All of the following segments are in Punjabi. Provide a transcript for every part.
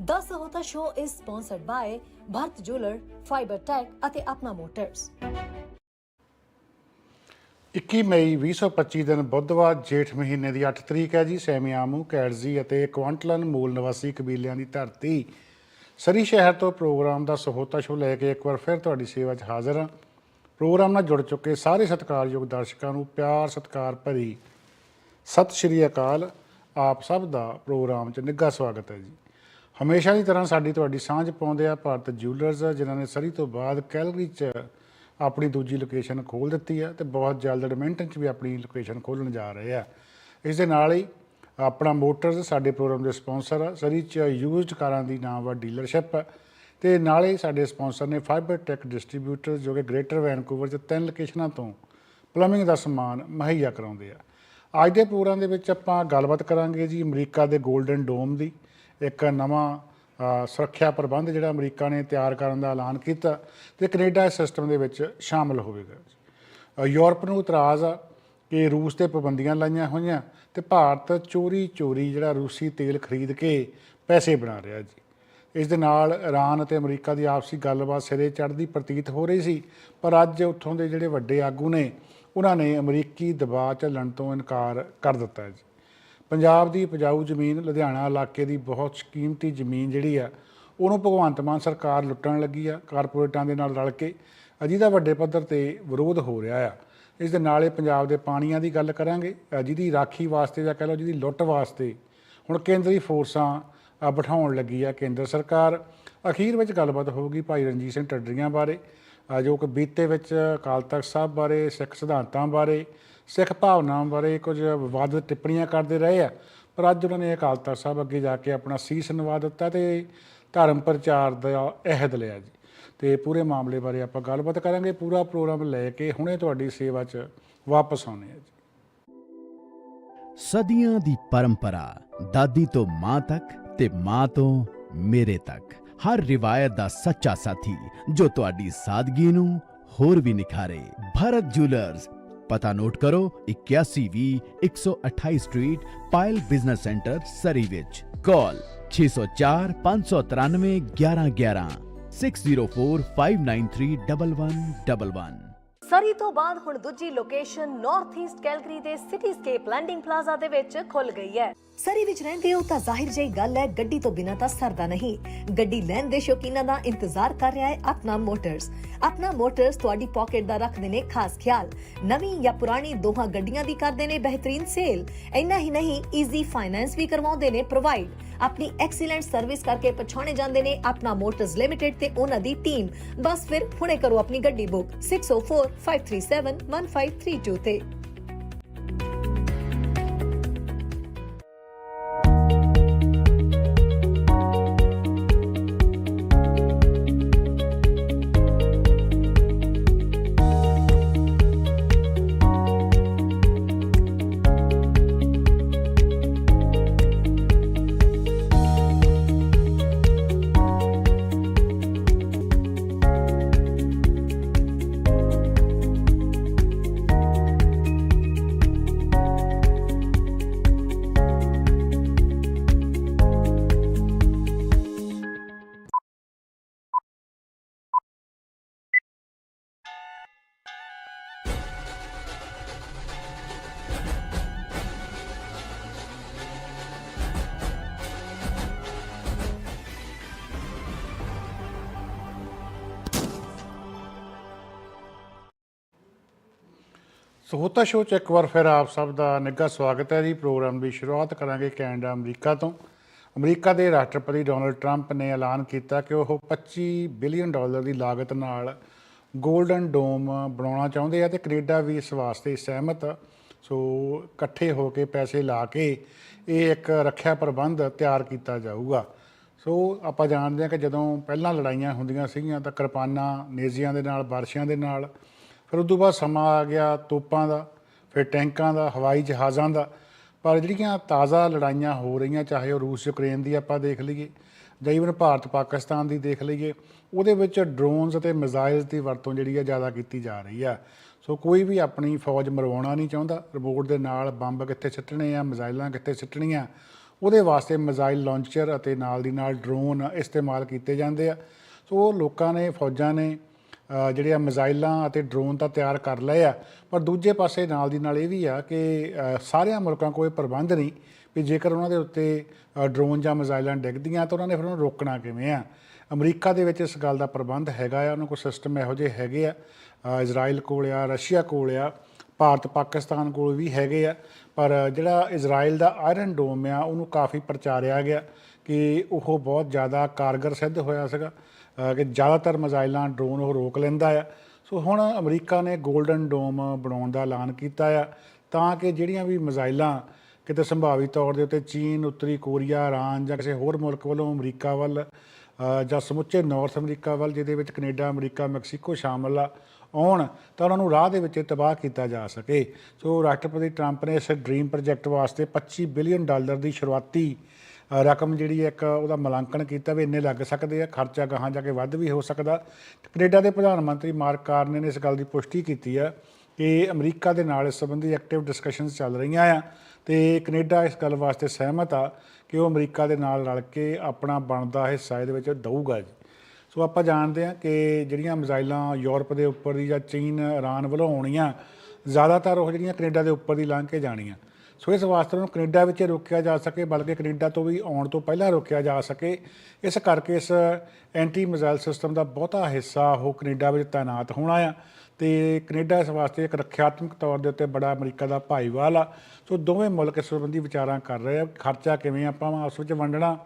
The Sahota Show is sponsored by Bharat Jeweler, Fiber Tech ਅਤੇ ਆਪਣਾ ਮੋਟਰਸ 21 ਮਈ 2025 ਦਿਨ ਬੁੱਧਵਾਰ ਜੇਠ ਮਹੀਨੇ ਦੀ 8 ਤਰੀਕ ਹੈ ਜੀ ਸੈਮਿਆਮੂ ਕੈਰਜ਼ੀ ਅਤੇ ਕੁਆਂਟਲਨ ਮੂਲ ਨਿਵਾਸੀ ਕਬੀਲਿਆਂ ਦੀ ਧਰਤੀ। ਸਰੀ ਸ਼ਹਿਰ ਤੋਂ ਪ੍ਰੋਗਰਾਮ ਦਾ ਸਹੋਤਾ ਸ਼ੋ ਲੈ ਕੇ ਇੱਕ ਵਾਰ ਫਿਰ ਤੁਹਾਡੀ ਸੇਵਾ 'ਚ ਹਾਜ਼ਰ ਹਾਂ। ਪ੍ਰੋਗਰਾਮ ਨਾਲ ਜੁੜ ਚੁੱਕੇ ਸਾਰੇ ਸਤਿਕਾਰਯੋਗ ਦਰਸ਼ਕਾਂ ਨੂੰ ਪਿਆਰ ਸਤਿਕਾਰ ਭਰੀ ਸਤਿ ਸ਼੍ਰੀ ਅਕਾਲ। ਆਪ ਸਭ ਦਾ ਪ੍ਰੋਗਰਾਮ 'ਚ ਨਿੱਘਾ ਸਵਾਗਤ ਹੈ ਜੀ। ਹਮੇਸ਼ਾ ਦੀ ਤਰ੍ਹਾਂ ਸਾਡੀ ਤੁਹਾਡੀ ਸਾਂਝ ਪਾਉਂਦੇ ਆ, ਭਾਰਤ ਜਿਊਲਰਸ ਜਿਨ੍ਹਾਂ ਨੇ ਸਰੀ ਤੋਂ ਬਾਅਦ ਕੈਲਗਰੀ 'ਚ ਆਪਣੀ ਦੂਜੀ ਲੋਕੇਸ਼ਨ ਖੋਲ ਦਿੱਤੀ ਆ ਤੇ ਬਹੁਤ ਜਲਦ ਐਡਮਿੰਟਨ 'ਚ ਵੀ ਆਪਣੀ ਲੋਕੇਸ਼ਨ ਖੋਲਣ ਜਾ ਰਹੇ ਆ। ਇਸ ਦੇ ਨਾਲ ਹੀ ਆਪਣਾ ਮੋਟਰਸ ਸਾਡੇ ਪ੍ਰੋਗਰਾਮ ਦੇ ਸਪਾਂਸਰ ਆ। ਸਰੀ 'ਚ ਯੂਜ਼ਡ ਕਾਰਾਂ ਦੀ ਨਾਮਵਰ ਡੀਲਰਸ਼ਿਪ ਹੈ ਤੇ ਨਾਲੇ ਸਾਡੇ ਸਪਾਂਸਰ ਨੇ ਫਾਈਬਰ ਟੈਕ ਡਿਸਟ੍ਰੀਬਿਊਟਰ ਜੋ ਕਿ ਗ੍ਰੇਟਰ ਵੈਨਕੂਵਰ 'ਚ ਤਿੰਨ ਲੋਕੇਸ਼ਨਾਂ ਤੋਂ ਪਲੰਬਿੰਗ ਦਾ ਸਮਾਨ ਮੁਹੱਈਆ ਕਰਾਉਂਦੇ ਆ। ਅੱਜ ਦੇ ਪ੍ਰੋਗਰਾਮ ਦੇ ਵਿੱਚ ਆਪਾਂ ਗੱਲਬਾਤ ਕਰਾਂਗੇ ਜੀ ਅਮਰੀਕਾ ਦੇ 골ਡਨ ਡੋਮ ਦੀ। ਇੱਕ ਨਵਾਂ ਸੁਰੱਖਿਆ ਪ੍ਰਬੰਧ ਜਿਹੜਾ ਅਮਰੀਕਾ ਨੇ ਤਿਆਰ ਕਰਨ ਦਾ ਐਲਾਨ ਕੀਤਾ ਤੇ ਕੈਨੇਡਾ ਇਸ ਸਿਸਟਮ ਦੇ ਵਿੱਚ ਸ਼ਾਮਲ ਹੋਵੇਗਾ। ਅ, ਯੂਰਪ ਨੂੰ ਇਤਰਾਜ਼ ਆ ਕਿ ਰੂਸ ਤੇ ਪਾਬੰਦੀਆਂ ਲਾਈਆਂ ਹੋਈਆਂ ਤੇ ਭਾਰਤ ਚੋਰੀ ਚੋਰੀ ਜਿਹੜਾ ਰੂਸੀ ਤੇਲ ਖਰੀਦ ਕੇ ਪੈਸੇ ਬਣਾ ਰਿਹਾ ਜੀ। ਇਸ ਦੇ ਨਾਲ ਇਰਾਨ ਅਤੇ ਅਮਰੀਕਾ ਦੀ ਆਪਸੀ ਗੱਲਬਾਤ ਸਿਰੇ ਚੜ੍ਹਦੀ ਪ੍ਰਤੀਤ ਹੋ ਰਹੀ ਸੀ ਪਰ ਅੱਜ ਉੱਥੋਂ ਦੇ ਜਿਹੜੇ ਵੱਡੇ ਆਗੂ ਨੇ ਉਹਨਾਂ ਨੇ ਅਮਰੀਕੀ ਦਬਾਅ ਝੱਲਣ ਤੋਂ ਇਨਕਾਰ ਕਰ ਦਿੱਤਾ ਹੈ ਜੀ। ਪੰਜਾਬ ਦੀ ਉਪਜਾਊ ਜ਼ਮੀਨ ਲੁਧਿਆਣਾ ਇਲਾਕੇ ਦੀ ਬਹੁਤ ਕੀਮਤੀ ਜ਼ਮੀਨ ਜਿਹੜੀ ਆ, ਉਹਨੂੰ ਭਗਵੰਤ ਮਾਨ ਸਰਕਾਰ ਲੁੱਟਣ ਲੱਗੀ ਆ, ਕਾਰਪੋਰੇਟਾਂ ਦੇ ਨਾਲ ਰਲ ਕੇ ਅਜਿਹਾ ਵੱਡੇ ਪੱਧਰ ਤੇ ਵਿਰੋਧ ਹੋ ਰਿਹਾ ਆ। ਇਸ ਦੇ ਨਾਲ ਇਹ ਪੰਜਾਬ ਦੇ ਪਾਣੀਆਂ ਦੀ ਗੱਲ ਕਰਾਂਗੇ, ਅ, ਜਿਹਦੀ ਰਾਖੀ ਵਾਸਤੇ ਜਾਂ ਕਹਿ ਲਓ ਜਿਹਦੀ ਲੁੱਟ ਵਾਸਤੇ ਹੁਣ ਕੇਂਦਰੀ ਫੋਰਸਾਂ ਬਿਠਾਉਣ ਲੱਗੀ ਆ ਕੇਂਦਰ ਸਰਕਾਰ। ਅਖੀਰ ਵਿੱਚ ਗੱਲਬਾਤ ਹੋਊਗੀ ਭਾਈ ਰਣਜੀਤ ਸਿੰਘ ਟੱਡਰੀਆਂ ਬਾਰੇ, ਅ, ਜੋ ਕਿ ਬੀਤੇ ਵਿੱਚ ਅਕਾਲ ਤਖਤ ਸਾਹਿਬ ਬਾਰੇ, ਸਿੱਖ ਸਿਧਾਂਤਾਂ ਬਾਰੇ ਸਿੱਖ ਭਾਵਨਾਵਾਂ ਬਾਰੇ ਕੁਝ ਵਿਵਾਦਿਤ ਟਿੱਪਣੀਆਂ ਕਰਦੇ ਰਹੇ ਆ। ਪਰ ਅੱਜ ਉਹਨਾਂ ਨੇ ਅਕਾਲ ਤਖਤ ਸਾਹਿਬ ਅੱਗੇ ਜਾ ਕੇ ਆਪਣਾ ਸੀਸ ਨਵਾ ਦਿੱਤਾ ਤੇ ਧਰਮ ਪ੍ਰਚਾਰ ਦਾ ਅਹਿਦ ਲਿਆ ਜੀ। ਤੇ ਪੂਰੇ ਮਾਮਲੇ ਬਾਰੇ ਆਪਾਂ ਗੱਲਬਾਤ ਕਰਾਂਗੇ, ਪੂਰਾ ਪ੍ਰੋਗਰਾਮ ਲੈ ਕੇ ਹੁਣੇ ਤੁਹਾਡੀ ਸੇਵਾ 'ਚ ਵਾਪਸ ਆਉਣੇ ਆ ਜੀ। ਸਦੀਆਂ ਦੀ ਪਰੰਪਰਾ, ਦਾਦੀ ਤੋਂ ਮਾਂ ਤੱਕ ਤੇ ਮਾਂ ਤੋਂ ਮੇਰੇ ਤੱਕ। ਹਰ ਰਿਵਾਇਤ ਦਾ ਸੱਚਾ ਸਾਥੀ ਜੋ ਤੁਹਾਡੀ ਸਾਦਗੀ ਨੂੰ ਹੋਰ ਵੀ ਨਿਖਾਰੇ। ਭਰਤ ਜੁਐਲਰਸ पता नोट करो इक्यासी वी एक सौ अट्ठाईस स्ट्रीट पायल बिज़नेस सेंटर सरीविच कॉल छह सौ चार, पाँच सौ तिरानवे, ग्यारह ग्यारह six zero four five nine three double one double one Surrey ਤੋਂ ਬਾਅਦ ਹੁਣ ਦੂਜੀ ਲੋਕੇਸ਼ਨ ਨਾਰਥ ਈਸਟ ਕੈਲਗਰੀ ਦੇ ਸਿਟੀਸਕੇਪ ਲੈਂਡਿੰਗ ਪਲਾਜ਼ਾ ਦੇ ਵਿੱਚ ਖੁੱਲ ਗਈ ਹੈ। ਸਰੀ ਵਿੱਚ ਰਹਿੰਦੇ ਹੋ ਤਾਂ ਜ਼ਾਹਿਰ ਜਿਹੀ ਗੱਲ ਹੈ, ਗੱਡੀ ਤੋਂ ਬਿਨਾਂ ਤਾਂ ਸਰਦਾ ਨਹੀਂ। ਗੱਡੀ ਲੈਣ ਦੇ ਸ਼ੌਕੀਨਾਂ ਦਾ ਇੰਤਜ਼ਾਰ ਕਰ ਰਿਹਾ ਹੈ ਆਪਣਾ ਮੋਟਰਸ। ਆਪਣਾ ਮੋਟਰਸ ਤੁਹਾਡੀ ਪਾਕਟ ਦਾ ਰੱਖਦੇ ਨੇ ਖਾਸ ਖਿਆਲ। ਨਵੀਂ ਜਾਂ ਪੁਰਾਣੀ ਦੋਹਾਂ ਗੱਡੀਆਂ ਦੀ ਕਰਦੇ ਨੇ ਬਿਹਤਰੀਨ ਸੇਲ। ਇੰਨਾ ਹੀ ਨਹੀਂ ਈਜ਼ੀ ਫਾਈਨੈਂਸ ਵੀ ਕਰਵਾਉਂਦੇ ਨੇ ਪ੍ਰੋਵਾਈਡ ਆਪਣੀ ਐਕਸੀਲੈਂਟ ਸਰਵਿਸ ਕਰਕੇ ਪਛਾਣੇ ਜਾਂਦੇ ਨੇ ਆਪਣਾ ਮੋਟਰਸ ਲਿਮਟਿਡ ਤੇ ਉਹਨਾਂ ਦੀ ਟੀਮ ਬਸ ਫਿਰ ਹੁਣੇ ਕਰੋ ਆਪਣੀ ਗੱਡੀ ਬੁੱਕ 6045371532 ਤੇ। ਸਹੋਤਾ ਸ਼ੋਅ 'ਚ ਇੱਕ ਵਾਰ ਫਿਰ ਆਪ ਸਭ ਦਾ ਨਿੱਘਾ ਸਵਾਗਤ ਹੈ ਜੀ। ਪ੍ਰੋਗਰਾਮ ਦੀ ਸ਼ੁਰੂਆਤ ਕਰਾਂਗੇ ਕੈਨੇਡਾ, ਅਮਰੀਕਾ ਤੋਂ। ਅਮਰੀਕਾ ਦੇ ਰਾਸ਼ਟਰਪਤੀ ਡੋਨਲਡ ਟਰੰਪ ਨੇ ਐਲਾਨ ਕੀਤਾ ਕਿ ਉਹ 25 ਬਿਲੀਅਨ ਡਾਲਰ ਦੀ ਲਾਗਤ ਨਾਲ 골ਡਨ ਡੋਮ ਬਣਾਉਣਾ ਚਾਹੁੰਦੇ ਆ ਤੇ ਕੈਨੇਡਾ ਵੀ ਇਸ ਵਾਸਤੇ ਸਹਿਮਤ। ਸੋ ਇਕੱਠੇ ਹੋ ਕੇ ਪੈਸੇ ਲਾ ਕੇ ਇਹ ਇੱਕ ਰੱਖਿਆ ਪ੍ਰਬੰਧ ਤਿਆਰ ਕੀਤਾ ਜਾਊਗਾ। ਸੋ ਆਪਾਂ ਜਾਣਦੇ ਹਾਂ ਕਿ ਜਦੋਂ ਪਹਿਲਾਂ ਲੜਾਈਆਂ ਹੁੰਦੀਆਂ ਸੀਗੀਆਂ ਤਾਂ ਕਿਰਪਾਨਾਂ ਨੇਜ਼ੀਆਂ ਦੇ ਨਾਲ, ਬਾਰਸ਼ਾਂ ਦੇ ਨਾਲ ਫਿਰ ਉਸ ਤੋਂ ਬਾਅਦ ਸਮਾਂ ਆ ਗਿਆ ਤੋਪਾਂ ਦਾ, ਫਿਰ ਟੈਂਕਾਂ ਦਾ, ਹਵਾਈ ਜਹਾਜ਼ਾਂ ਦਾ। ਪਰ ਜਿਹੜੀਆਂ ਤਾਜ਼ਾ ਲੜਾਈਆਂ ਹੋ ਰਹੀਆਂ, ਚਾਹੇ ਉਹ ਰੂਸ, ਯੂਕਰੇਨ ਦੀ ਆਪਾਂ ਦੇਖ ਲਈਏ, ਜਾਂ ਈਵਨ ਭਾਰਤ, ਪਾਕਿਸਤਾਨ ਦੀ ਦੇਖ ਲਈਏ, ਉਹਦੇ ਵਿੱਚ ਡਰੋਨਸ ਅਤੇ ਮਿਜ਼ਾਈਲਸ ਦੀ ਵਰਤੋਂ ਜਿਹੜੀ ਆ ਜ਼ਿਆਦਾ ਕੀਤੀ ਜਾ ਰਹੀ ਆ। ਸੋ ਕੋਈ ਵੀ ਆਪਣੀ ਫੌਜ ਮਰਵਾਉਣਾ ਨਹੀਂ ਚਾਹੁੰਦਾ। ਰਿਮੋਟ ਦੇ ਨਾਲ ਬੰਬ ਕਿੱਥੇ ਸਿੱਟਣੇ ਆ ਮਿਜ਼ਾਈਲਾਂ ਕਿੱਥੇ ਸਿੱਟਣੀਆਂ, ਉਹਦੇ ਵਾਸਤੇ ਮਿਜ਼ਾਈਲ ਲਾਂਚਰ ਅਤੇ ਨਾਲ ਦੀ ਨਾਲ ਡਰੋਨ ਇਸਤੇਮਾਲ ਕੀਤੇ ਜਾਂਦੇ ਆ। ਸੋ ਉਹ ਲੋਕਾਂ ਨੇ, ਫੌਜਾਂ ਨੇ ਜਿਹੜੇ ਆ ਮਿਜ਼ਾਈਲਾਂ ਅਤੇ ਡਰੋਨ ਤਾਂ ਤਿਆਰ ਕਰ ਲਏ ਆ, ਪਰ ਦੂਜੇ ਪਾਸੇ ਨਾਲ ਦੀ ਨਾਲ ਇਹ ਵੀ ਆ ਕਿ ਸਾਰਿਆਂ ਮੁਲਕਾਂ ਕੋਲ ਇਹ ਪ੍ਰਬੰਧ ਨਹੀਂ ਵੀ ਜੇਕਰ ਉਹਨਾਂ ਦੇ ਉੱਤੇ ਡਰੋਨ ਜਾਂ ਮਿਜ਼ਾਈਲਾਂ ਡਿੱਗਦੀਆਂ ਤਾਂ ਉਹਨਾਂ ਨੇ ਫਿਰ ਉਹਨੂੰ ਰੋਕਣਾ ਕਿਵੇਂ ਆ। ਅਮਰੀਕਾ ਦੇ ਵਿੱਚ ਇਸ ਗੱਲ ਦਾ ਪ੍ਰਬੰਧ ਹੈਗਾ ਆ, ਉਹਨਾਂ ਕੋਲ ਸਿਸਟਮ ਇਹੋ ਜਿਹੇ ਹੈਗੇ ਆ ਇਜ਼ਰਾਈਲ ਕੋਲ ਆ, ਰਸ਼ੀਆ ਕੋਲ ਆ, ਭਾਰਤ ਪਾਕਿਸਤਾਨ ਕੋਲ ਵੀ ਹੈਗੇ ਆ, ਪਰ ਜਿਹੜਾ ਇਜ਼ਰਾਈਲ ਦਾ ਆਇਰਨ ਡੋਮ ਆ, ਉਹਨੂੰ ਕਾਫੀ ਪ੍ਰਚਾਰਿਆ ਗਿਆ ਕਿ ਉਹ ਬਹੁਤ ਜ਼ਿਆਦਾ ਕਾਰਗਰ ਸਿੱਧ ਹੋਇਆ ਸੀਗਾ। ਕਿ ਜ਼ਿਆਦਾਤਰ ਮਿਜ਼ਾਈਲਾਂ ਡਰੋਨ ਉਹ ਰੋਕ ਲੈਂਦਾ ਆ। ਸੋ ਹੁਣ ਅਮਰੀਕਾ ਨੇ 골ਡਨ ਡੋਮ ਬਣਾਉਣ ਦਾ ਐਲਾਨ ਕੀਤਾ ਆ ਤਾਂ ਕਿ ਜਿਹੜੀਆਂ ਵੀ ਮਿਜ਼ਾਈਲਾਂ ਕਿਤੇ ਸੰਭਾਵੀ ਤੌਰ ਦੇ ਉੱਤੇ ਚੀਨ, ਉੱਤਰੀ ਕੋਰੀਆ, ਇਰਾਨ ਜਾਂ ਕਿਸੇ ਹੋਰ ਮੁਲਕ ਵੱਲੋਂ ਅਮਰੀਕਾ ਵੱਲ ਜਾਂ ਸਮੁੱਚੇ ਨਾਰਥ ਅਮਰੀਕਾ ਵੱਲ, ਜਿਹਦੇ ਵਿੱਚ ਕੈਨੇਡਾ, ਅਮਰੀਕਾ, ਮੈਕਸੀਕੋ ਸ਼ਾਮਲ ਆ, ਆਉਣ ਤਾਂ ਉਹਨਾਂ ਨੂੰ ਰਾਹ ਦੇ ਵਿੱਚ ਤਬਾਹ ਕੀਤਾ ਜਾ ਸਕੇ। ਸੋ ਰਾਸ਼ਟਰਪਤੀ ਟਰੰਪ ਨੇ ਇਸ ਡ੍ਰੀਮ ਪ੍ਰੋਜੈਕਟ ਵਾਸਤੇ 25 ਬਿਲੀਅਨ ਡਾਲਰ ਦੀ ਸ਼ੁਰੂਆਤੀ ਰਕਮ ਜਿਹੜੀ ਹੈ ਇੱਕ ਉਹਦਾ ਮੁਲਾਂਕਣ ਕੀਤਾ ਵੀ ਇੰਨੇ ਲੱਗ ਸਕਦੇ ਆ, ਖਰਚਾ ਗਾਹਾਂ ਜਾ ਕੇ ਵੱਧ ਵੀ ਹੋ ਸਕਦਾ। ਕੈਨੇਡਾ ਦੇ ਪ੍ਰਧਾਨ ਮੰਤਰੀ ਮਾਰਕ ਕਾਰਨੇ ਨੇ ਇਸ ਗੱਲ ਦੀ ਪੁਸ਼ਟੀ ਕੀਤੀ ਆ ਕਿ ਅਮਰੀਕਾ ਦੇ ਨਾਲ ਇਸ ਸੰਬੰਧੀ ਐਕਟਿਵ ਡਿਸਕਸ਼ਨਸ ਚੱਲ ਰਹੀਆਂ ਆ ਤੇ ਕੈਨੇਡਾ ਇਸ ਗੱਲ ਵਾਸਤੇ ਸਹਿਮਤ ਆ ਕਿ ਉਹ ਅਮਰੀਕਾ ਦੇ ਨਾਲ ਰਲ ਕੇ ਆਪਣਾ ਬਣਦਾ ਹਿੱਸਾ ਇਹਦੇ ਵਿੱਚ ਦਊਗਾ ਜੀ। ਸੋ ਆਪਾਂ ਜਾਣਦੇ ਹਾਂ ਕਿ ਜਿਹੜੀਆਂ ਮਿਜ਼ਾਈਲਾਂ ਯੂਰਪ ਦੇ ਉੱਪਰ ਦੀ ਜਾਂ ਚੀਨ ਈਰਾਨ ਵੱਲੋਂ ਆਉਣੀਆਂ ਜ਼ਿਆਦਾਤਰ ਉਹ ਜਿਹੜੀਆਂ ਕੈਨੇਡਾ ਦੇ ਉੱਪਰ ਦੀ ਲੰਘ ਕੇ ਜਾਣੀਆਂ। ਸੋ ਇਸ ਵਾਸਤੇ ਉਹਨੂੰ ਕੈਨੇਡਾ ਵਿੱਚ ਰੋਕਿਆ ਜਾ ਸਕੇ, ਬਲਕਿ ਕੈਨੇਡਾ ਤੋਂ ਵੀ ਆਉਣ ਤੋਂ ਪਹਿਲਾਂ ਰੋਕਿਆ ਜਾ ਸਕੇ। ਇਸ ਕਰਕੇ ਇਸ ਐਂਟੀ ਮਿਜ਼ਾਈਲ ਸਿਸਟਮ ਦਾ ਬਹੁਤਾ ਹਿੱਸਾ ਉਹ ਕੈਨੇਡਾ ਵਿੱਚ ਤਾਇਨਾਤ ਹੋਣਾ ਆ। ਤੇ ਕੈਨੇਡਾ ਇਸ ਵਾਸਤੇ ਇੱਕ ਰੱਖਿਆਤਮਕ ਤੌਰ ਦੇ ਉੱਤੇ ਬੜਾ ਅਮਰੀਕਾ ਦਾ ਭਾਈਵਾਲ ਆ। ਸੋ ਦੋਵੇਂ ਮੁਲਕ ਇਸ ਸੰਬੰਧੀ ਵਿਚਾਰਾਂ ਕਰ ਰਹੇ ਆ। ਖਰਚਾ ਕਿਵੇਂ ਆਪਾਂ ਆਪਸ ਵਿੱਚ ਵੰਡਣਾ,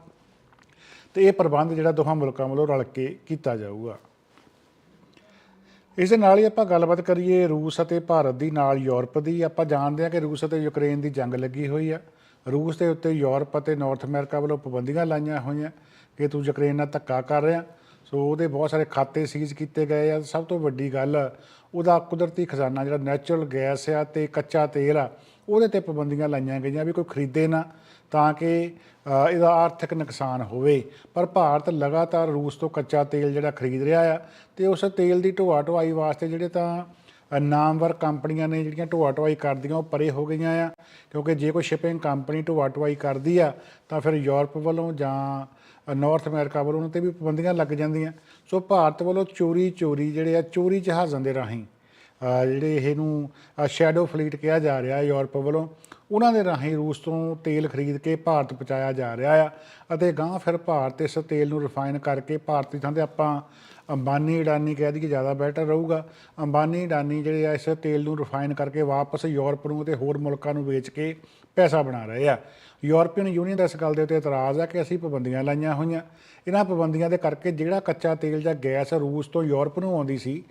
ਤੇ ਇਹ ਪ੍ਰਬੰਧ ਜਿਹੜਾ ਦੋਹਾਂ ਮੁਲਕਾਂ ਵੱਲੋਂ ਰਲ ਕੇ ਕੀਤਾ ਜਾਊਗਾ। ਇਸ ਦੇ ਨਾਲ ਹੀ ਆਪਾਂ ਗੱਲਬਾਤ ਕਰੀਏ ਰੂਸ ਅਤੇ ਭਾਰਤ ਦੀ, ਨਾਲ ਯੂਰਪ ਦੀ। ਆਪਾਂ ਜਾਣਦੇ ਹਾਂ ਕਿ ਰੂਸ ਅਤੇ ਯੂਕਰੇਨ ਦੀ ਜੰਗ ਲੱਗੀ ਹੋਈ ਆ। ਰੂਸ ਦੇ ਉੱਤੇ ਯੂਰਪ ਅਤੇ ਨਾਰਥ ਅਮਰੀਕਾ ਵੱਲੋਂ ਪਾਬੰਦੀਆਂ ਲਾਈਆਂ ਹੋਈਆਂ ਕਿ ਤੂੰ ਯੂਕਰੇਨ ਨਾਲ ਧੱਕਾ ਕਰ ਰਿਹਾ। ਸੋ ਉਹਦੇ ਬਹੁਤ ਸਾਰੇ ਖਾਤੇ ਸੀਜ਼ ਕੀਤੇ ਗਏ ਆ। ਸਭ ਤੋਂ ਵੱਡੀ ਗੱਲ, ਉਹਦਾ ਕੁਦਰਤੀ ਖਜ਼ਾਨਾ ਜਿਹੜਾ ਨੈਚੁਰਲ ਗੈਸ ਆ ਤੇ ਕੱਚਾ ਤੇਲ ਆ, ਉਹਦੇ ਤੇ ਪਾਬੰਦੀਆਂ ਲਾਈਆਂ ਗਈਆਂ ਵੀ ਕੋਈ ਖਰੀਦੇ ਨਾ। ਤਾਂ ਕਿ ਇਹਦਾ ਆਰਥਿਕ ਨੁਕਸਾਨ ਹੋਵੇ। ਪਰ ਭਾਰਤ ਲਗਾਤਾਰ ਰੂਸ ਤੋਂ ਕੱਚਾ ਤੇਲ ਜਿਹੜਾ ਖਰੀਦ ਰਿਹਾ ਆ ਤੇ ਉਸ ਤੇਲ ਦੀ ਢੋਆ ਢੁਆਈ ਵਾਸਤੇ ਜਿਹੜੇ ਤਾਂ ਨਾਮਵਰ ਕੰਪਨੀਆਂ ਨੇ ਜਿਹੜੀਆਂ ਢੋਆ ਢੁਆਈ ਕਰਦੀਆਂ, ਉਹ ਪਰੇ ਹੋ ਗਈਆਂ ਆ। ਕਿਉਂਕਿ ਜੇ ਕੋਈ ਸ਼ਿਪਿੰਗ ਕੰਪਨੀ ਢੋਆ ਢੁਆਈ ਕਰਦੀ ਆ, ਤਾਂ ਫਿਰ ਯੂਰਪ ਵੱਲੋਂ ਜਾਂ ਨਾਰਥ ਅਮਰੀਕਾ ਵੱਲੋਂ ਉਹਨਾਂ ਤੇ ਵੀ ਪਾਬੰਦੀਆਂ ਲੱਗ ਜਾਂਦੀਆਂ। ਸੋ ਭਾਰਤ ਵੱਲੋਂ ਚੋਰੀ ਚੋਰੀ ਜਿਹੜੇ ਆ, ਚੋਰੀ ਜਹਾਜ਼ਾਂ ਦੇ ਰਾਹੀਂ ਅ, ਜਿਹੜੇ ਇਹਨੂੰ ਸ਼ੈਡੋ ਫਲੀਟ ਕਿਹਾ ਜਾ ਰਿਹਾ ਯੂਰਪ ਵੱਲੋਂ ਉਹਨਾਂ ਦੇ ਰਾਹੀਂ ਰੂਸ ਤੋਂ ਤੇਲ ਖਰੀਦ ਕੇ ਭਾਰਤ ਪਹੁੰਚਾਇਆ ਜਾ ਰਿਹਾ ਆ ਅਤੇ ਗਾਂ ਫਿਰ ਭਾਰਤ ਇਸ ਤੇਲ ਨੂੰ ਰਿਫਾਈਨ ਕਰਕੇ ਭਾਰਤ ਦੀ ਥਾਂ ਤੇ ਆਪਾਂ ਅੰਬਾਨੀ ਅਡਾਨੀ ਕਹਿ ਦਈਏ ਜ਼ਿਆਦਾ ਬੈਟਰ ਰਹੂਗਾ। ਅੰਬਾਨੀ ਅਡਾਨੀ ਜਿਹੜੇ ਆ ਇਸ ਤੇਲ ਨੂੰ ਰਿਫਾਈਨ ਕਰਕੇ ਵਾਪਸ ਯੂਰਪ ਨੂੰ ਤੇ ਹੋਰ ਮੁਲਕਾਂ ਨੂੰ ਵੇਚ ਕੇ ਪੈਸਾ ਬਣਾ ਰਹੇ ਆ। ਯੂਰਪੀਅਨ ਯੂਨੀਅਨ ਦਾ ਇਸ ਗੱਲ ਦੇ ਉੱਤੇ ਇਤਰਾਜ਼ ਆ ਕਿ ਅਸੀਂ ਪਾਬੰਦੀਆਂ ਲਾਈਆਂ ਹੋਈਆਂ। ਇਹਨਾਂ ਪਾਬੰਦੀਆਂ ਦੇ ਕਰਕੇ ਜਿਹੜਾ ਕੱਚਾ ਤੇਲ ਜਾਂ ਗੈਸ ਰੂਸ ਤੋਂ ਯੂਰਪ ਨੂੰ ਆਉਂਦੀ ਸੀ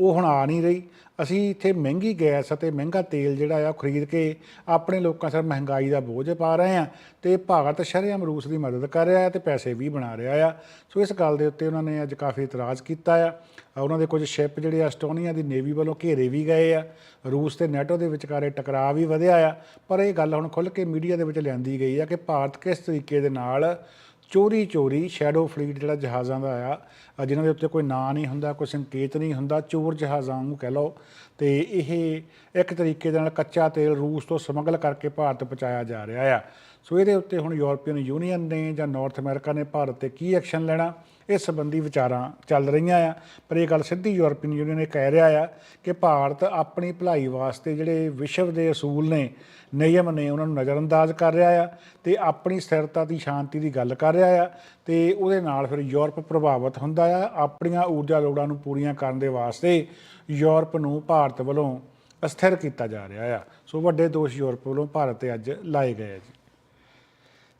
ਉਹ ਹੁਣ ਆ ਨਹੀਂ ਰਹੀ। ਅਸੀਂ ਇੱਥੇ ਮਹਿੰਗੀ ਗੈਸ ਅਤੇ ਮਹਿੰਗਾ ਤੇਲ ਜਿਹੜਾ ਆ ਉਹ ਖਰੀਦ ਕੇ ਆਪਣੇ ਲੋਕਾਂ ਸਿਰ ਮਹਿੰਗਾਈ ਦਾ ਬੋਝ ਪਾ ਰਹੇ ਆ ਤੇ ਭਾਰਤ ਸ਼ਰੇਆਮ ਰੂਸ ਦੀ ਮਦਦ ਕਰ ਰਿਹਾ ਹੈ ਤੇ ਪੈਸੇ ਵੀ ਬਣਾ ਰਿਹਾ ਆ। ਸੋ ਇਸ ਗੱਲ ਦੇ ਉੱਤੇ ਉਹਨਾਂ ਨੇ ਅੱਜ ਕਾਫੀ ਇਤਰਾਜ਼ ਕੀਤਾ ਆ। ਉਹਨਾਂ ਦੇ ਕੁਝ ਸ਼ਿਪ ਜਿਹੜੇ ਐਸਟੋਨੀਆ ਦੀ ਨੇਵੀ ਵੱਲੋਂ ਘੇਰੇ ਵੀ ਗਏ ਆ। ਰੂਸ ਤੇ ਨੈਟੋ ਦੇ ਵਿਚਕਾਰੇ ਟਕਰਾਅ ਵੀ ਵਧਿਆ ਆ। ਪਰ ਇਹ ਗੱਲ ਹੁਣ ਖੁੱਲ੍ਹ ਕੇ ਮੀਡੀਆ ਦੇ ਵਿੱਚ ਲਿਆਂਦੀ ਗਈ ਆ ਕਿ ਭਾਰਤ ਕਿਸ ਤਰੀਕੇ ਦੇ ਨਾਲ ਚੋਰੀ ਚੋਰੀ ਸ਼ੈਡੋ ਫਲੀਟ ਜਿਹੜਾ ਜਹਾਜ਼ਾਂ ਦਾ ਆ ਅ, ਜਿਨ੍ਹਾਂ ਦੇ ਉੱਤੇ ਕੋਈ ਨਾਂ ਨਹੀਂ ਹੁੰਦਾ ਕੋਈ ਸੰਕੇਤ ਨਹੀਂ ਹੁੰਦਾ ਚੋਰ ਜਹਾਜ਼ਾਂ ਨੂੰ ਕਹਿ ਲਓ ਤੇ ਇਹ ਇੱਕ ਤਰੀਕੇ ਦੇ ਨਾਲ ਕੱਚਾ ਤੇਲ ਰੂਸ ਤੋਂ ਸਮਗਲ ਕਰਕੇ ਭਾਰਤ ਪਹੁੰਚਾਇਆ ਜਾ ਰਿਹਾ ਆ। ਸੋ ਇਹਦੇ ਉੱਤੇ ਹੁਣ ਯੂਰਪੀਅਨ ਯੂਨੀਅਨ ਨੇ ਜਾਂ ਨਾਰਥ ਅਮਰੀਕਾ ਨੇ ਭਾਰਤ ਤੇ ਕੀ ਐਕਸ਼ਨ ਲੈਣਾ? ਇਸ ਸੰਬੰਧੀ ਵਿਚਾਰਾਂ ਚੱਲ ਰਹੀਆਂ ਆ। ਪਰ ਇਹ ਗੱਲ ਸਿੱਧੀ ਯੂਰਪੀਅਨ ਯੂਨੀਅਨ ਇਹ ਕਹਿ ਰਿਹਾ ਆ ਕਿ ਭਾਰਤ ਆਪਣੀ ਭਲਾਈ ਵਾਸਤੇ ਜਿਹੜੇ ਵਿਸ਼ਵ ਦੇ ਅਸੂਲ ਨੇ, ਨਿਯਮ ਨੇ ਉਹਨਾਂ ਨੂੰ ਨਜ਼ਰਅੰਦਾਜ਼ ਕਰ ਰਿਹਾ ਆ ਤੇ ਆਪਣੀ ਸਥਿਰਤਾ ਦੀ ਸ਼ਾਂਤੀ ਦੀ ਗੱਲ ਕਰ ਰਿਹਾ ਆ ਤੇ ਉਹਦੇ ਨਾਲ ਫਿਰ ਯੂਰਪ ਪ੍ਰਭਾਵਿਤ ਹੁੰਦਾ ਆ। ਆਪਣੀਆਂ ਊਰਜਾ ਲੋੜਾਂ ਨੂੰ ਪੂਰੀਆਂ ਕਰਨ ਦੇ ਵਾਸਤੇ ਯੂਰਪ ਨੂੰ ਭਾਰਤ ਵੱਲੋਂ ਅਸਥਿਰ ਕੀਤਾ ਜਾ ਰਿਹਾ ਆ। ਸੋ ਵੱਡੇ ਦੋਸ਼ ਯੂਰਪ ਵੱਲੋਂ ਭਾਰਤ ਤੇ ਅੱਜ ਲਾਏ ਗਏ ਆ ਜੀ।